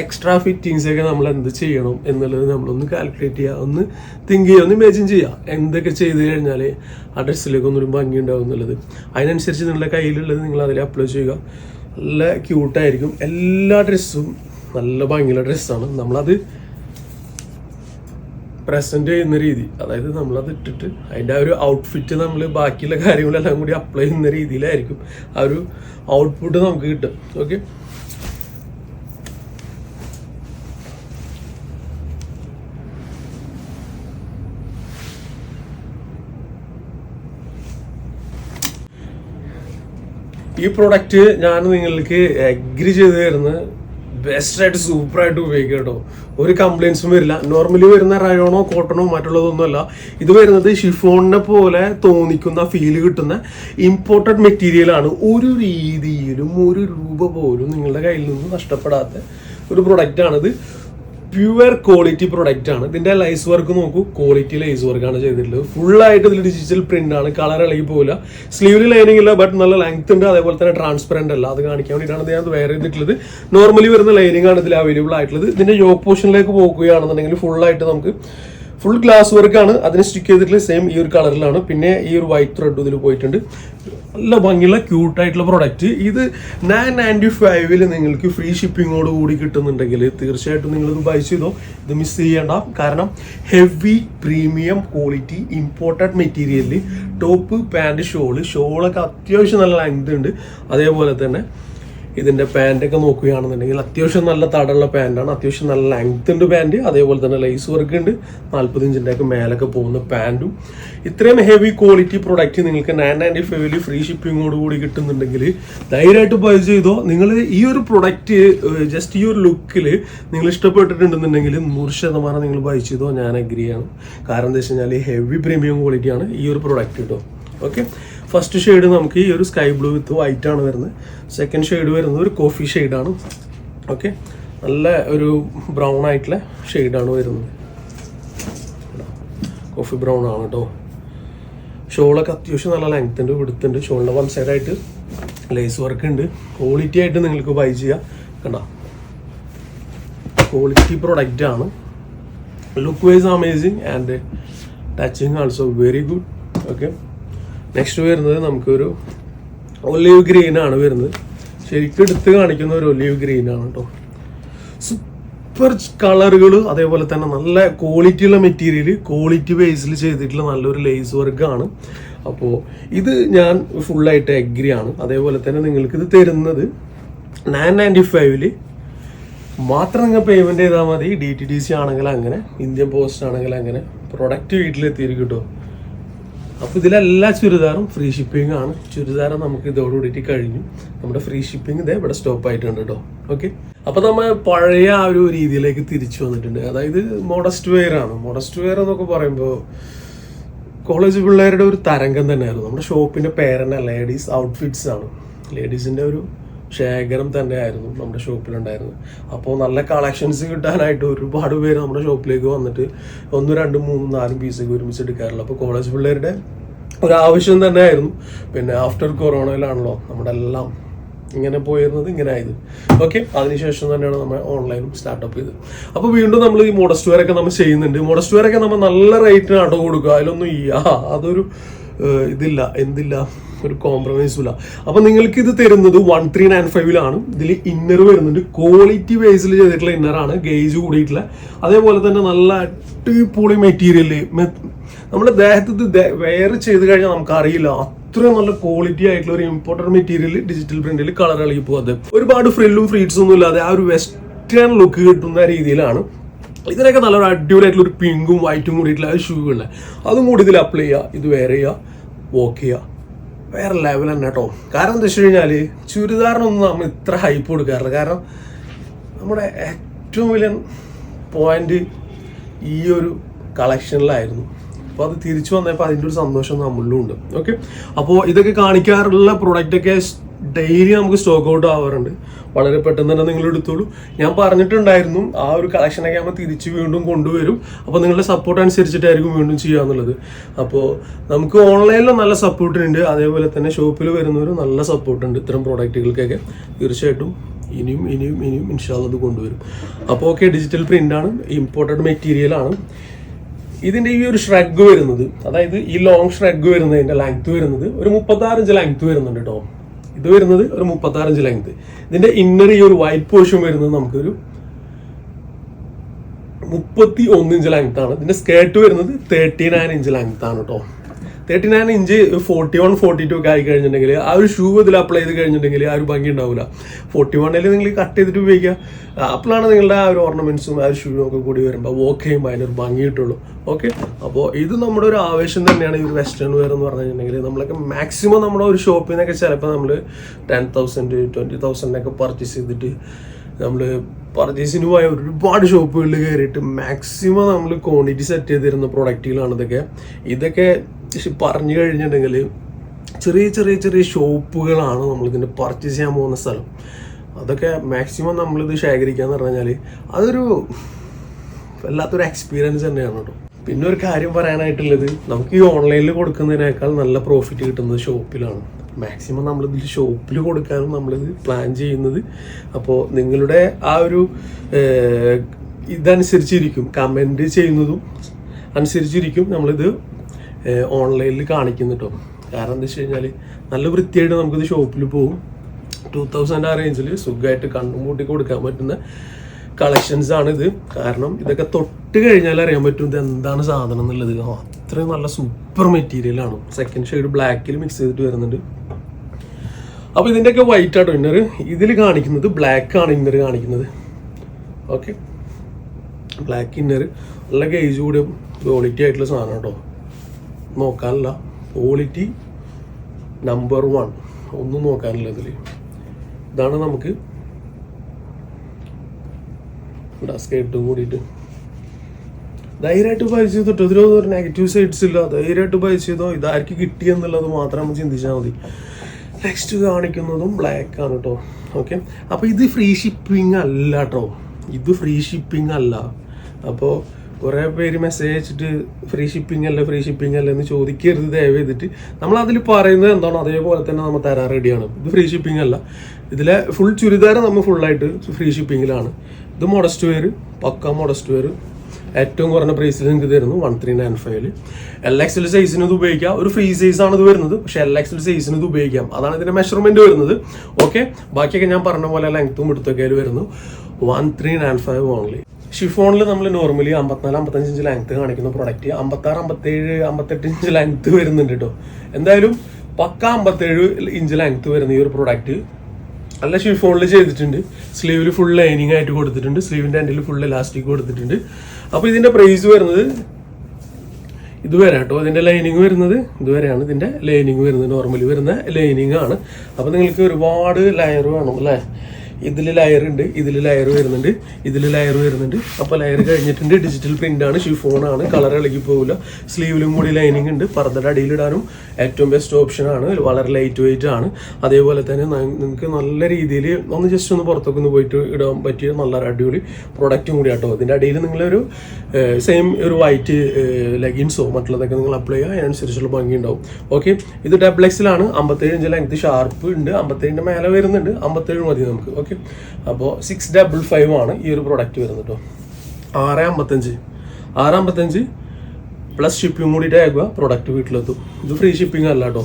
എക്സ്ട്രാ ഫിറ്റിങ്സ് ഒക്കെ നമ്മൾ എന്ത് ചെയ്യണം എന്നുള്ളത് നമ്മളൊന്ന് കാൽക്കുലേറ്റ് ചെയ്യുക ഒന്ന് തിങ്ക് ചെയ്യുക ഒന്ന് ഇമാജിൻ ചെയ്യുക എന്തൊക്കെ ചെയ്ത് കഴിഞ്ഞാൽ ആ ഡ്രസ്സിലേക്ക് ഒന്നൊരു ഭംഗി ഉണ്ടാവും എന്നുള്ളത്. അതിനനുസരിച്ച് നിങ്ങളുടെ കയ്യിലുള്ളത് നിങ്ങൾ അതിൽ അപ്ലൈ ചെയ്യുക. നല്ല ക്യൂട്ടായിരിക്കും എല്ലാ ഡ്രസ്സും നല്ല ഭംഗിയുള്ള ഡ്രസ്സാണ് നമ്മളത് പ്രസന്റ് ചെയ്യുന്ന രീതി. അതായത് നമ്മളത് ഇട്ടിട്ട് അതിന്റെ ആ ഒരു ഔട്ട്ഫിറ്റ് നമ്മൾ ബാക്കിയുള്ള കാര്യങ്ങളെല്ലാം കൂടി അപ്ലൈ ചെയ്യുന്ന രീതിയിലായിരിക്കും ആ ഒരു ഔട്ട്പുട്ട് നമുക്ക് കിട്ടും ഓക്കെ ഈ പ്രൊഡക്റ്റ് ഞാൻ നിങ്ങൾക്ക് അഗ്രി ചെയ്ത് തരുന്ന ബെസ്റ്റ് ആയിട്ട് സൂപ്പർ ആയിട്ട് ഉപയോഗിക്കുക കേട്ടോ. ഒരു കംപ്ലൈൻസും വരില്ല. നോർമലി വരുന്ന റയോണോ കോട്ടണോ മറ്റുള്ളതൊന്നുമല്ല. ഇത് വരുന്നത് ഷിഫോണിനെ പോലെ തോന്നിക്കുന്ന ഫീൽ കിട്ടുന്ന ഇമ്പോർട്ടഡ് മെറ്റീരിയലാണ് ഒരു രീതിയിലും ഒരു രൂപ പോലും നിങ്ങളുടെ കയ്യിൽ നിന്ന് നഷ്ടപ്പെടാത്ത ഒരു പ്രൊഡക്റ്റ് ആണിത്. പ്യുവർ ക്വാളിറ്റി പ്രൊഡക്റ്റ് ആണ്. ഇതിന്റെ ലൈസ് വർക്ക് നോക്കൂ. ക്വാളിറ്റി ലൈസ് വർക്ക് ആണ് ചെയ്തിട്ടുള്ളത്. ഫുൾ ആയിട്ട് ഇതിൽ ഡിജിറ്റൽ പ്രിന്റ് ആണ്. കളർ ഇളകി പോകില്ല സ്ലീവിൽ ലൈനിങ് ഇല്ല ബട്ട് നല്ല ലെങ്ത് ഉണ്ട്. അതേപോലെ തന്നെ ട്രാൻസ്പെറന്റ് അല്ല. അത് കാണിക്കാൻ വേണ്ടിയിട്ടാണ് ഞാൻ വേറെ ചെയ്തിട്ടുള്ളത് നോർമലി വരുന്ന ലൈനിങ് ആണ് ഇതിൽ അവൈലബിൾ ആയിട്ടുള്ളത്. ഇതിന്റെ യോക്ക് പോർഷനിലേക്ക് പോകുകയാണെന്നുണ്ടെങ്കിൽ ഫുൾ ആയിട്ട് നമുക്ക് ഫുൾ ഗ്ലാസ് വർക്ക് ആണ്. അതിന് സ്റ്റിക്ക് ചെയ്തിട്ടുള്ള സെയിം ഈ ഒരു കളറിലാണ് പിന്നെ ഈ ഒരു വൈറ്റ് ത്രെഡ് ഇതിൽ പോയിട്ടുണ്ട്. നല്ല ഭംഗിയുള്ള ക്യൂട്ടായിട്ടുള്ള പ്രൊഡക്റ്റ് ഇത് നയൻ നയന്റി ഫൈവിൽ നിങ്ങൾക്ക് ഫ്രീ ഷിപ്പിങ്ങോട് കൂടി കിട്ടുന്നുണ്ടെങ്കിൽ തീർച്ചയായിട്ടും നിങ്ങളിത് ബൈ ചെയ്തോ. ഇത് മിസ് ചെയ്യേണ്ട. കാരണം ഹെവി പ്രീമിയം ക്വാളിറ്റി ഇമ്പോർട്ടഡ് മെറ്റീരിയലിൽ ടോപ്പ് പാന്റ് ഷോൾ ഷോളൊക്കെ അത്യാവശ്യം നല്ല ലെങ്ത് ഉണ്ട്. അതേപോലെ തന്നെ ഇതിന്റെ പാന്റൊക്കെ നോക്കുകയാണെന്നുണ്ടെങ്കിൽ അത്യാവശ്യം നല്ല തടമുള്ള പാന്റാണ് അത്യാവശ്യം നല്ല ലെങ്ത് ഉണ്ട് പാന്റ് അതേപോലെ തന്നെ ലൈസ് വർക്ക് ഉണ്ട്. നാൽപ്പത് ഇഞ്ചിന്റെ ഒക്കെ മേലൊക്കെ പോകുന്ന പാന്റും ഇത്രയും ഹെവി ക്വാളിറ്റി പ്രൊഡക്റ്റ് നിങ്ങൾക്ക് നയൻ നയന്റി ഫൈവിൽ ഫ്രീ ഷിപ്പിങ്ങോട് കൂടി കിട്ടുന്നുണ്ടെങ്കിൽ ധൈര്യമായിട്ട് ബൈ ചെയ്തോ. നിങ്ങൾ ഈ ഒരു പ്രൊഡക്റ്റ് ജസ്റ്റ് ഈ ഒരു ലുക്കിൽ നിങ്ങൾ ഇഷ്ടപ്പെട്ടിട്ടുണ്ടെന്നുണ്ടെങ്കിൽ നൂറ് ശതമാനം നിങ്ങൾ ബൈ ചെയ്തോ. ഞാൻ അഗ്രി ആണ്. കാരണം എന്താ വെച്ച് കഴിഞ്ഞാൽ ഹെവി പ്രീമിയം ക്വാളിറ്റിയാണ് ഈ ഒരു പ്രൊഡക്റ്റ് കേട്ടോ ഓക്കെ ഫസ്റ്റ് ഷെയ്ഡ് നമുക്ക് ഈ ഒരു സ്കൈ ബ്ലൂ വിത്ത് വൈറ്റ് ആണ് വരുന്നത്. സെക്കൻഡ് ഷെയ്ഡ് വരുന്നത് ഒരു കോഫി ഷെയ്ഡാണ് ഓക്കെ നല്ല ഒരു ബ്രൗൺ ആയിട്ടുള്ള ഷെയ്ഡാണ് വരുന്നത്. കോഫി ബ്രൗൺ ആണ് കേട്ടോ ഷോളൊക്കെ അത്യാവശ്യം നല്ല ലെങ്ത് ഉണ്ട് വിടുത്തുണ്ട് ഷോളിന്റെ വൺ സൈഡായിട്ട് ലേസ് വർക്ക് ഉണ്ട്. ക്വാളിറ്റി ആയിട്ട് നിങ്ങൾക്ക് ബൈ ചെയ്യാം. കണ്ട? ക്വാളിറ്റി പ്രൊഡക്റ്റ് ആണ്. Look wise amazing and touching also very good okay next വരുന്നത് നമുക്കൊരു ഒലീവ് ഗ്രീൻ ആണ് വരുന്നത്. ശരിക്കും എടുത്ത് കാണിക്കുന്ന ഒരു ഒലീവ് ഗ്രീൻ ആണ് കേട്ടോ സൂപ്പർ കളറുകൾ അതേപോലെ തന്നെ നല്ല ക്വാളിറ്റിയുള്ള മെറ്റീരിയൽ ക്വാളിറ്റി ബേസിൽ ചെയ്തിട്ടുള്ള നല്ലൊരു ലേസ് വർക്കാണ് അപ്പോൾ ഇത് ഞാൻ ഫുള്ളായിട്ട് അഗ്രി ആണ്. അതേപോലെ തന്നെ നിങ്ങൾക്ക് ഇത് തരുന്നത് നയൻ നയന്റി ഫൈവിൽ മാത്രം നിങ്ങൾ പേയ്മെന്റ് ചെയ്താൽ മതി. ഡി ടി ഡി സി ആണെങ്കിൽ അങ്ങനെ ഇന്ത്യൻ പോസ്റ്റ് ആണെങ്കിൽ അങ്ങനെ പ്രൊഡക്റ്റ് വീട്ടിലെത്തിയിരിക്കും കേട്ടോ അപ്പോൾ ഇതിലെല്ലാ ചുരിദാറും ഫ്രീ ഷിപ്പിംഗ് ആണ്. ചുരിദാർ നമുക്ക് ഇതോടുകൂടിയിട്ട് കഴിഞ്ഞു. നമ്മുടെ ഫ്രീ ഷിപ്പിംഗ് ഇതേ ഇവിടെ സ്റ്റോപ്പ് ആയിട്ടുണ്ട് കേട്ടോ ഓക്കെ അപ്പോൾ നമ്മൾ പഴയ ആ ഒരു രീതിയിലേക്ക് തിരിച്ചു വന്നിട്ടുണ്ട്. അതായത് മോഡസ്റ്റ് വെയർ ആണ്. മോഡസ്റ്റ് വെയർ എന്നൊക്കെ പറയുമ്പോൾ കോളേജ് പിള്ളേരുടെ ഒരു തരംഗം തന്നെയായിരുന്നു. നമ്മുടെ ഷോപ്പിന്റെ പേരന്നെ ലേഡീസ് ഔട്ട്ഫിറ്റ്സ് ആണ്. ലേഡീസിന്റെ ഒരു ശേഖരം തന്നെയായിരുന്നു നമ്മുടെ ഷോപ്പിലുണ്ടായിരുന്നത്. അപ്പോൾ നല്ല കളക്ഷൻസ് കിട്ടാനായിട്ട് ഒരുപാട് പേര് നമ്മുടെ ഷോപ്പിലേക്ക് വന്നിട്ട് ഒന്ന് രണ്ട് മൂന്നും നാലും പീസൊക്കെ ഒരുമിച്ച് എടുക്കാറുള്ളൂ. അപ്പോൾ കോളേജ് പിള്ളേരുടെ ഒരു ആവശ്യം തന്നെയായിരുന്നു. പിന്നെ ആഫ്റ്റർ കൊറോണയിലാണല്ലോ നമ്മുടെ എല്ലാം ഇങ്ങനെ പോയിരുന്നത് ഇങ്ങനെ ആയത്. ഓക്കെ അതിനുശേഷം തന്നെയാണ് നമ്മൾ ഓൺലൈനും സ്റ്റാർട്ടപ്പ് ചെയ്തത്. അപ്പോൾ വീണ്ടും നമ്മൾ ഈ മോഡസ്റ്റ് വെയർ ഒക്കെ നമ്മൾ ചെയ്യുന്നുണ്ട്. മോഡസ്റ്റ് വെയർ ഒക്കെ നമ്മൾ നല്ല റേറ്റിന് ആട്ടോ കൊടുക്കുക. അതിലൊന്നും യാ അതൊരു ഇതില്ല എന്തില്ല? ഒരു കോംപ്രമൈസും ഇല്ല. അപ്പൊ നിങ്ങൾക്ക് ഇത് തരുന്നത് വൺ ത്രീ നയൻ ഫൈവിലാണ് ഇതിൽ ഇന്നർ വരുന്നുണ്ട്. ക്വാളിറ്റി ബേസിൽ ചെയ്തിട്ടുള്ള ഇന്നറാണ് ഗേജ് കൂടിയിട്ടുള്ള. അതേപോലെ തന്നെ നല്ല അടിപൊളി മെറ്റീരിയൽ നമ്മുടെ ദേഹത്ത് വെയർ ചെയ്ത് കഴിഞ്ഞാൽ നമുക്ക് അറിയില്ല അത്രയും നല്ല ക്വാളിറ്റി ആയിട്ടുള്ള ഒരു ഇമ്പോർട്ടന്റ് മെറ്റീരിയൽ ഡിജിറ്റൽ പ്രിന്റിൽ കളർ ഇളകി പോകുന്നത് ഒരുപാട് ഫ്രില്ലും ഫ്രീറ്റ്സും ഒന്നും ഇല്ലാതെ ആ ഒരു വെസ്റ്റേൺ ലുക്ക് കിട്ടുന്ന രീതിയിലാണ്. ഇതിനൊക്കെ നല്ലൊരു അടിപൊളിയായിട്ടുള്ള ഒരു പിങ്കും വൈറ്റും കൂടിയിട്ടുള്ള ഷൂ ഷൂകളിലെ അതും കൂടി ഇതിൽ അപ്ലൈ ചെയ്യുക. ഇത് വേറെ ചെയ്യുക. വോക്ക് ചെയ്യുക. വേറെ ലെവൽ തന്നെ കേട്ടോ കാരണം എന്താ വെച്ച് കഴിഞ്ഞാൽ ചുരിദാറിനൊന്നും നമ്മൾ ഇത്ര ഹൈപ്പ് കൊടുക്കാറില്ല. കാരണം നമ്മുടെ ഏറ്റവും വലിയ പോയിന്റ് ഈ ഒരു കളക്ഷനിലായിരുന്നു അപ്പോൾ അത് തിരിച്ചു വന്നപ്പോൾ അതിന്റെ ഒരു സന്തോഷം നമ്മളിലും ഉണ്ട്. ഓക്കെ അപ്പോൾ ഇതൊക്കെ കാണിക്കാറുള്ള പ്രൊഡക്റ്റൊക്കെ ഡെയിലി നമുക്ക് സ്റ്റോക്ക് ഔട്ട് ആവാറുണ്ട്. വളരെ പെട്ടെന്ന് തന്നെ നിങ്ങൾ എടുത്തോളൂ. ഞാൻ പറഞ്ഞിട്ടുണ്ടായിരുന്നു ആ ഒരു കളക്ഷനൊക്കെ ആകുമ്പോൾ തിരിച്ച് വീണ്ടും കൊണ്ടുവരും. അപ്പോൾ നിങ്ങളുടെ സപ്പോർട്ട് അനുസരിച്ചിട്ടായിരിക്കും വീണ്ടും ചെയ്യാന്നുള്ളത്. അപ്പോൾ നമുക്ക് ഓൺലൈനിലും നല്ല സപ്പോർട്ടുണ്ട് അതേപോലെ തന്നെ ഷോപ്പിൽ വരുന്നവരും നല്ല സപ്പോർട്ടുണ്ട് ഇത്തരം പ്രോഡക്റ്റുകൾക്കൊക്കെ തീർച്ചയായിട്ടും ഇനിയും ഇനിയും ഇനിയും ഇൻഷാല്ല അത് കൊണ്ടുവരും. അപ്പോൾ ഓക്കെ ഡിജിറ്റൽ ഇമ്പോർട്ടഡ് മെറ്റീരിയൽ ആണ്. ഇതിന്റെ ഈ ഒരു ഷ്രഗ് വരുന്നത് അതായത് ഈ ലോങ് ഷ്രഗ് വരുന്നതിന്റെ ലെങ്ത് വരുന്നത് ഒരു മുപ്പത്താറഞ്ച് ലെങ്ത് വരുന്നുണ്ട് കേട്ടോ ഇത് വരുന്നത് ഒരു മുപ്പത്താറഞ്ച് ലെങ്ത് ഇതിന്റെ ഇന്നർ ഈ ഒരു വൈറ്റ് പോർഷൻ വരുന്നത് നമുക്കൊരു മുപ്പത്തി ഒന്ന് ഇഞ്ച് ലെങ്ത് ആണ്. ഇതിന്റെ സ്കേർട്ട് വരുന്നത് തേർട്ടി നയൻ ഇഞ്ച് ലെങ്ത് ആണ് കേട്ടോ thirty nine inch forty one forty two ഒക്കെ ആയി കഴിഞ്ഞിട്ടുണ്ടെങ്കിൽ ആ ഒരു ഷൂ ഇതിൽ അപ്ലൈ ചെയ്ത് കഴിഞ്ഞിട്ടുണ്ടെങ്കിൽ ആ ഒരു ഭംഗി ഉണ്ടാവില്ല ഫോർട്ടി വണ്ണിൽ നിങ്ങൾ കട്ട് ചെയ്തിട്ട് ഉപയോഗിക്കുക അപ്പോഴാണ് നിങ്ങളുടെ ആ ഒരു ഓർണമെന്റ്സും ആ ഒരു ഷൂവും ഒക്കെ കൂടി വരുമ്പോൾ വോക്ക് അതിനൊരു ഭംഗി കിട്ടുള്ളൂ. ഓക്കെ അപ്പോൾ ഇത് നമ്മുടെ ഒരു ആവേശം തന്നെയാണ് ഈ ഒരു വെസ്റ്റേൺ വെയർ എന്ന് പറഞ്ഞു കഴിഞ്ഞിട്ടുണ്ടെങ്കിൽ നമ്മളൊക്കെ മാക്സിമം നമ്മുടെ ഒരു ഷോപ്പിൽ നിന്നൊക്കെ ചിലപ്പോൾ നമ്മൾ ടെൻ തൗസൻഡ് ട്വന്റി തൗസൻഡിനൊക്കെ പർച്ചേസ് ചെയ്തിട്ട് നമ്മൾ പർച്ചേസിന് പോയ ഒരുപാട് ഷോപ്പുകളിൽ കയറിയിട്ട് മാക്സിമം നമ്മൾ ക്വാണ്ടിറ്റി സെറ്റ് ചെയ്തിരുന്ന പ്രൊഡക്റ്റുകളാണ് ഇതൊക്കെ. ഇതൊക്കെ പറഞ്ഞു കഴിഞ്ഞിട്ടുണ്ടെങ്കിൽ ചെറിയ ചെറിയ ചെറിയ ഷോപ്പുകളാണ് നമ്മൾ ഇതിന്റെ പർച്ചേസ് ചെയ്യാൻ പോകുന്ന സ്ഥലം. അതൊക്കെ മാക്സിമം നമ്മളിത് ശേഖരിക്കുക എന്ന് പറഞ്ഞു കഴിഞ്ഞാൽ അതൊരു വല്ലാത്തൊരു എക്സ്പീരിയൻസ് തന്നെയാണ് കേട്ടോ. പിന്നെ ഒരു കാര്യം പറയാനായിട്ടുള്ളത് നമുക്ക് ഈ ഓൺലൈനിൽ കൊടുക്കുന്നതിനേക്കാൾ നല്ല പ്രോഫിറ്റ് കിട്ടുന്നത് ഷോപ്പിലാണ് മാക്സിമം നമ്മളിതിൽ ഷോപ്പിൽ കൊടുക്കാനും നമ്മളിത് പ്ലാൻ ചെയ്യുന്നത്. അപ്പോൾ നിങ്ങളുടെ ആ ഒരു ഇതനുസരിച്ചിരിക്കും. കമന്റ് ചെയ്യുന്നതും അനുസരിച്ചിരിക്കും നമ്മളിത് ഓൺലൈനിൽ കാണിക്കുന്നു കേട്ടോ കാരണം എന്താ വെച്ച് കഴിഞ്ഞാൽ നല്ല വൃത്തിയായിട്ട് നമുക്കിത് ഷോപ്പിൽ പോകും ടൂ തൗസൻഡ് ആ റേഞ്ചിൽ സുഖമായിട്ട് കണ്ണും കൂട്ടി കൊടുക്കാൻ പറ്റുന്ന കളക്ഷൻസ് ആണ് ഇത്. കാരണം ഇതൊക്കെ തൊട്ട് കഴിഞ്ഞാൽ അറിയാൻ പറ്റും ഇത് എന്താണ് സാധനം എന്നുള്ളത്. അത്രയും നല്ല സൂപ്പർ മെറ്റീരിയൽ ആണ്. സെക്കൻഡ് ഷെയ്ഡ് ബ്ലാക്കിൽ മിക്സ് ചെയ്തിട്ട് വരുന്നുണ്ട്. അപ്പോൾ ഇതിന്റെയൊക്കെ വൈറ്റ് ആട്ടോ ഇന്നർ ഇതിൽ കാണിക്കുന്നത് ബ്ലാക്ക് ആണ് ഇന്നർ കാണിക്കുന്നത്. ഓക്കെ ബ്ലാക്ക് ഇന്നർ നല്ല ഗേജ് കൂടിയ ക്വാളിറ്റി ആയിട്ടുള്ള സാധനം കേട്ടോ നോക്കാനില്ല. ക്വാളിറ്റി നമ്പർ വൺ ഒന്നും നോക്കാനില്ല ഇതിൽ ഇതാണ് നമുക്ക് ഇവിടെ കൂടിയിട്ട്. ധൈര്യമായിട്ട് ബൈ ചെയ്തിട്ട്? ഇതിലൊന്നും ഒരു നെഗറ്റീവ് സൈഡ്സ് ഇല്ല. ധൈര്യമായിട്ട് ബൈ ചെയ്തോ? ഇതാർക്ക് കിട്ടിയെന്നുള്ളത് മാത്രം ചിന്തിച്ചാൽ മതി. നെക്സ്റ്റ് കാണിക്കുന്നതും ബ്ലാക്ക് ആണ് കേട്ടോ ഓക്കെ അപ്പോൾ ഇത് ഫ്രീ ഷിപ്പിംഗ് അല്ല കേട്ടോ ഇത് ഫ്രീ ഷിപ്പിംഗ് അല്ല. അപ്പോൾ കുറേ പേര് മെസ്സേജ് അയച്ചിട്ട് ഫ്രീ ഷിപ്പിംഗ് അല്ല ഫ്രീ ഷിപ്പിംഗ് അല്ല എന്ന് ചോദിക്കരുത് ദയവ് ചെയ്തിട്ട്. നമ്മൾ അതിൽ പറയുന്നത് എന്താണോ? അതേപോലെ തന്നെ നമ്മൾ തരാൻ റെഡിയാണ് ഇത് ഫ്രീ ഷിപ്പിംഗ് അല്ല. ഇതിലെ ഫുൾ ചുരിദാർ നമ്മൾ ഫുള്ളായിട്ട് ഫ്രീ ഷിപ്പിങ്ങിലാണ് ഇത് മോഡസ്റ്റ് വെയർ പക്ക മോഡസ്റ്റ് വെയർ ഏറ്റവും കുറഞ്ഞ പ്രൈസിൽ നിങ്ങൾക്ക് തരുന്നു വൺ ത്രീ നയൻ ഫൈവിൽ എൽ എക്സ് എൽ സൈസിന് ഇത് ഉപയോഗിക്കാം. ഒരു ഫ്രീ സൈസ് ആണ് ഇത് വരുന്നത്. പക്ഷെ എൽ എക്സ് എൽ സൈസിന് ഇത് ഉപയോഗിക്കാം. അതാണ് ഇതിന്റെ മെഷർമെന്റ് വരുന്നത്. ഓക്കെ ബാക്കിയൊക്കെ ഞാൻ പറഞ്ഞ പോലെ ലെങ്ത്തും എടുത്തൊക്കെ വരുന്നു. One three nine five only ഷിഫോണിൽ നമ്മൾ നോർമലി അമ്പത്തിനാല് അമ്പത്തഞ്ച് ഇഞ്ച് ലെങ്ത് കാണിക്കുന്ന പ്രൊഡക്റ്റ് അമ്പത്താറ് അമ്പത്തേഴ് അമ്പത്തെട്ട് ഇഞ്ച് ലെങ്ത് വരുന്നുണ്ട് കേട്ടോ എന്തായാലും പക്ക അമ്പത്തേഴ് ഇഞ്ച് ലെങ്ത് വരുന്ന ഈ ഒരു പ്രൊഡക്റ്റ് നല്ല ഷിഫോണിൽ ചെയ്തിട്ടുണ്ട്. സ്ലീവിൽ ഫുൾ ലൈനിങ് ആയിട്ട് കൊടുത്തിട്ടുണ്ട്. സ്ലീവിന്റെ എൻഡിൽ ഫുൾ ഇലാസ്റ്റിക് കൊടുത്തിട്ടുണ്ട്. അപ്പോൾ ഇതിന്റെ പ്രൈസ് വരുന്നത് ഇതുവരെ കേട്ടോ ഇതിന്റെ ലൈനിങ് വരുന്നത് ഇതുവരെയാണ്. ഇതിന്റെ ലൈനിങ് വരുന്നത് നോർമലി വരുന്ന ലൈനിങ് ആണ്. അപ്പോൾ നിങ്ങൾക്ക് ഒരുപാട് ലയർ വേണം അല്ലേ? ഇതിൽ ലയർ ഉണ്ട് ഇതിൽ ലയർ വരുന്നുണ്ട് ഇതിൽ ലയർ വരുന്നുണ്ട്. അപ്പോൾ ലയർ കഴിഞ്ഞിട്ടുണ്ട് ഡിജിറ്റൽ പ്രിന്റ് ആണ് ഷിഫോൺ ആണ് കളർ ഇളകി പോകില്ല സ്ലീവിലും കൂടി ലൈനിങ് ഉണ്ട് പർദ്ദയുടെ അടിയിലിടാനും ഏറ്റവും ബെസ്റ്റ് ഓപ്ഷൻ ആണ് വളരെ ലൈറ്റ് വെയിറ്റ് ആണ്. അതേപോലെ തന്നെ നിങ്ങൾക്ക് നല്ല രീതിയിൽ ഒന്ന് ജസ്റ്റ് ഒന്ന് പുറത്തൊക്കെ ഒന്ന് പോയിട്ട് ഇടാൻ പറ്റിയ നല്ല അടിപൊളി പ്രൊഡക്റ്റും കൂടി ആട്ടോ അതിന്റെ അടിയിൽ നിങ്ങളൊരു സെയിം ഒരു വൈറ്റ് ലെഗിൻസോ മറ്റുള്ളതൊക്കെ നിങ്ങൾ അപ്ലൈ ചെയ്യുക അതിനനുസരിച്ചുള്ള ഭംഗി ഉണ്ടാവും. ഓക്കെ ഇത് ഡബിൾ എക്സിലാണ് അമ്പത്തേഴ് ഇഞ്ച് ലെങ്ത് ഷാർപ്പ് ഉണ്ട് അമ്പത്തേഴിന്റെ മേലെ വരുന്നുണ്ട് അമ്പത്തേഴ് മതി നമുക്ക്. ഓക്കെ അപ്പോൾ സിക്സ് ഡബിൾ ഫൈവ് ആണ് ഈ ഒരു പ്രൊഡക്റ്റ് വരുന്നത് കേട്ടോ ആറ് അമ്പത്തഞ്ച്. ആറ് അമ്പത്തഞ്ച് പ്ലസ് ഷിപ്പിംഗ് കൂടിയിട്ട് ആകുക പ്രൊഡക്റ്റ് വീട്ടിലെത്തും. ഇത് ഫ്രീ ഷിപ്പിംഗ് അല്ല കേട്ടോ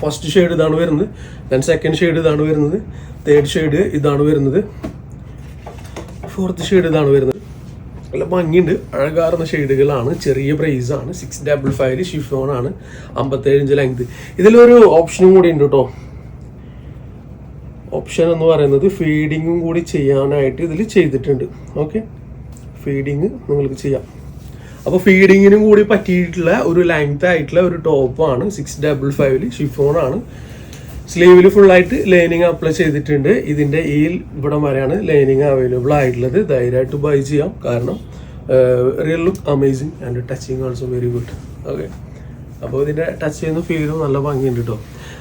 ഫസ്റ്റ് ഷെയ്ഡ് ഇതാണ് വരുന്നത് ദെൻ സെക്കൻഡ് ഷെയ്ഡ് ഇതാണ് വരുന്നത് തേർഡ് ഷെയ്ഡ് ഇതാണ് വരുന്നത് ഫോർത്ത് ഷെയ്ഡ് ഇതാണ് വരുന്നത്. നല്ല ഭംഗിയുണ്ട്. അഴകാർന്ന ഷെയ്ഡുകളാണ് ചെറിയ പ്രൈസ് ആണ്. സിക്സ് ഡബിൾ ഫൈവ് ഷിഫോൺ ആണ് അമ്പത്തേഴ് ഇഞ്ച് ലെങ്ത് ഇതിലൊരു ഓപ്ഷനും കൂടി ഉണ്ട് കേട്ടോ ഓപ്ഷൻ എന്ന് പറയുന്നത് ഫീഡിങ്ങും കൂടി ചെയ്യാനായിട്ട് ഇതിൽ ചെയ്തിട്ടുണ്ട്. ഓക്കെ ഫീഡിങ് നിങ്ങൾക്ക് ചെയ്യാം. അപ്പോൾ ഫീഡിങ്ങിനും കൂടി പറ്റിയിട്ടുള്ള ഒരു ലെങ്ത് ആയിട്ടുള്ള ഒരു ടോപ്പാണ് സിക്സ് ഡബിൾ ഫൈവിൽ ഷിഫോൺ ആണ്. സ്ലീവിൽ ഫുള്ളായിട്ട് ലൈനിങ് അപ്ലൈ ചെയ്തിട്ടുണ്ട്. ഇതിന്റെ ഈ ഇവിടം വരെയാണ് ലൈനിങ് അവൈലബിൾ ആയിട്ടുള്ളത്. ധൈര്യമായിട്ട് ബൈ ചെയ്യാം. കാരണം real look amazing and touching also very good okay അപ്പോൾ ഇതിന്റെ ടച്ച് ചെയ്യുന്ന ഫീലും നല്ല ഭംഗിയുണ്ട് കേട്ടോ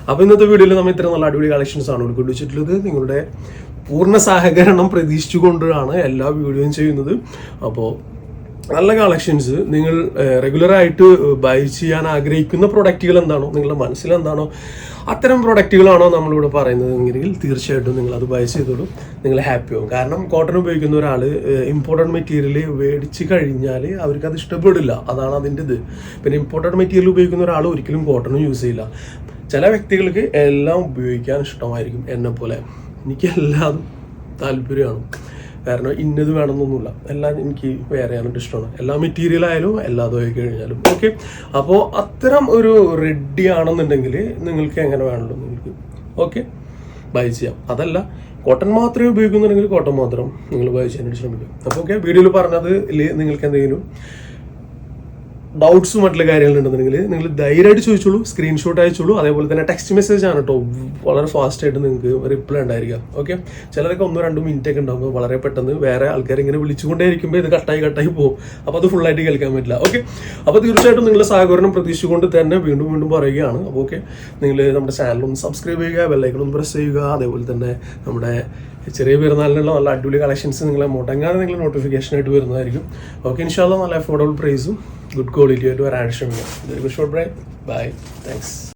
അപ്പോൾ ഇന്നത്തെ വീഡിയോയിൽ നമ്മൾ ഇത്ര നല്ല അടിപൊളി കളക്ഷൻസ് ആണ് ഉൾക്കൊള്ളിച്ചിട്ടുള്ളത് നിങ്ങളുടെ പൂർണ സഹകരണം പ്രതീക്ഷിച്ചുകൊണ്ടാണ് എല്ലാ വീഡിയോയും ചെയ്യുന്നത്. അപ്പോൾ നല്ല കളക്ഷൻസ് നിങ്ങൾ റെഗുലറായിട്ട് ബൈ ചെയ്യാൻ ആഗ്രഹിക്കുന്ന പ്രൊഡക്റ്റുകൾ എന്താണോ നിങ്ങളുടെ മനസ്സിൽ എന്താണോ അത്തരം പ്രൊഡക്റ്റുകളാണോ നമ്മളിവിടെ പറയുന്നത് എങ്കിൽ തീർച്ചയായിട്ടും നിങ്ങൾ അത് ബൈ ചെയ്തോളൂ. നിങ്ങൾ ഹാപ്പി ആവും. കാരണം കോട്ടൺ ഉപയോഗിക്കുന്ന ഒരാൾ ഇമ്പോർട്ടന്റ് മെറ്റീരിയൽ മേടിച്ച് കഴിഞ്ഞാൽ അവർക്ക് അത് ഇഷ്ടപ്പെടില്ല. അതാണ് അതിന്റെ ഇത് പിന്നെ ഇമ്പോർട്ടന്റ് മെറ്റീരിയൽ ഉപയോഗിക്കുന്ന ഒരാൾ ഒരിക്കലും കോട്ടൺ യൂസ് ചെയ്യില്ല. ചില വ്യക്തികൾക്ക് എല്ലാം ഉപയോഗിക്കാൻ ഇഷ്ടമായിരിക്കും എന്നെ പോലെ. എനിക്ക് എല്ലാം താല്പര്യമാണ്. കാരണം ഇന്നത് വേണമെന്നൊന്നുമില്ല. എല്ലാം എനിക്ക് വേറെ ആയിട്ട് ഇഷ്ടമാണ്. എല്ലാ മെറ്റീരിയൽ ആയാലും എല്ലാ ആയി കഴിഞ്ഞാലും. ഓക്കെ അപ്പോൾ അത്തരം ഒരു റെഡി ആണെന്നുണ്ടെങ്കിൽ നിങ്ങൾക്ക് എങ്ങനെ വേണമല്ലോ നിങ്ങൾക്ക്. ഓക്കെ ബൈ ചെയ്യാം. അതല്ല കോട്ടൺ മാത്രമേ ഉപയോഗിക്കുന്നുണ്ടെങ്കിൽ കോട്ടൺ മാത്രം നിങ്ങൾ ബൈ ചെയ്യാനായിട്ട് ശ്രമിക്കും അപ്പോൾ ഓക്കെ വീഡിയോയിൽ പറഞ്ഞത് നിങ്ങൾക്ക് എന്തെങ്കിലും ഡൗട്ട്സും മറ്റുള്ള കാര്യങ്ങളുണ്ടെന്നുണ്ടെങ്കിൽ നിങ്ങൾ ധൈര്യമായിട്ട് ചോദിച്ചോളൂ സ്ക്രീൻഷോട്ട് അയച്ചോളൂ അതേപോലെ തന്നെ ടെക്സ്റ്റ് മെസ്സേജ് ആണ് കേട്ടോ വളരെ ഫാസ്റ്റ് ആയിട്ട് നിങ്ങൾക്ക് റിപ്ലൈ ഉണ്ടായിരിക്കുക. ഓക്കെ ചിലരൊക്കെ ഒന്നോ രണ്ടോ മിനിറ്റ് ഒക്കെ ഉണ്ടാകുമ്പോൾ വളരെ പെട്ടെന്ന് വേറെ ആൾക്കാർ ഇങ്ങനെ വിളിച്ചുകൊണ്ടേയിരിക്കുമ്പോൾ ഇത് കട്ടായി കട്ടായി പോകും. അപ്പോൾ അത് ഫുള്ളായിട്ട് കേൾക്കാൻ പറ്റില്ല. ഓക്കെ അപ്പോൾ തീർച്ചയായിട്ടും നിങ്ങളുടെ സഹകരണം പ്രതീക്ഷിച്ചുകൊണ്ട് തന്നെ വീണ്ടും വീണ്ടും പറയുകയാണ്. അപ്പോൾ ഓക്കെ നിങ്ങൾ നമ്മുടെ ചാനലൊന്ന് സബ്സ്ക്രൈബ് ചെയ്യുക ബെല്ലൈക്കൺ ഒന്ന് പ്രസ് ചെയ്യുക. അതേപോലെ തന്നെ നമ്മുടെ ചെറിയ പെരുന്നാളിനുള്ള നല്ല അടിപൊളി കളക്ഷൻസ് നിങ്ങളെ മുടങ്ങാതെ നിങ്ങൾ നോട്ടിഫിക്കേഷൻ ആയിട്ട് വരുന്നതായിരിക്കും. ഓക്കെ ഇൻഷാല്ല നല്ല അഫോർഡബിൾ പ്രൈസും ഗുഡ് ക്വാളിറ്റി ആയിട്ട് വരാൻ ശ്രമിക്കാം ഷോർട്ട് ബ്രേക്ക് ബൈ താങ്ക്സ്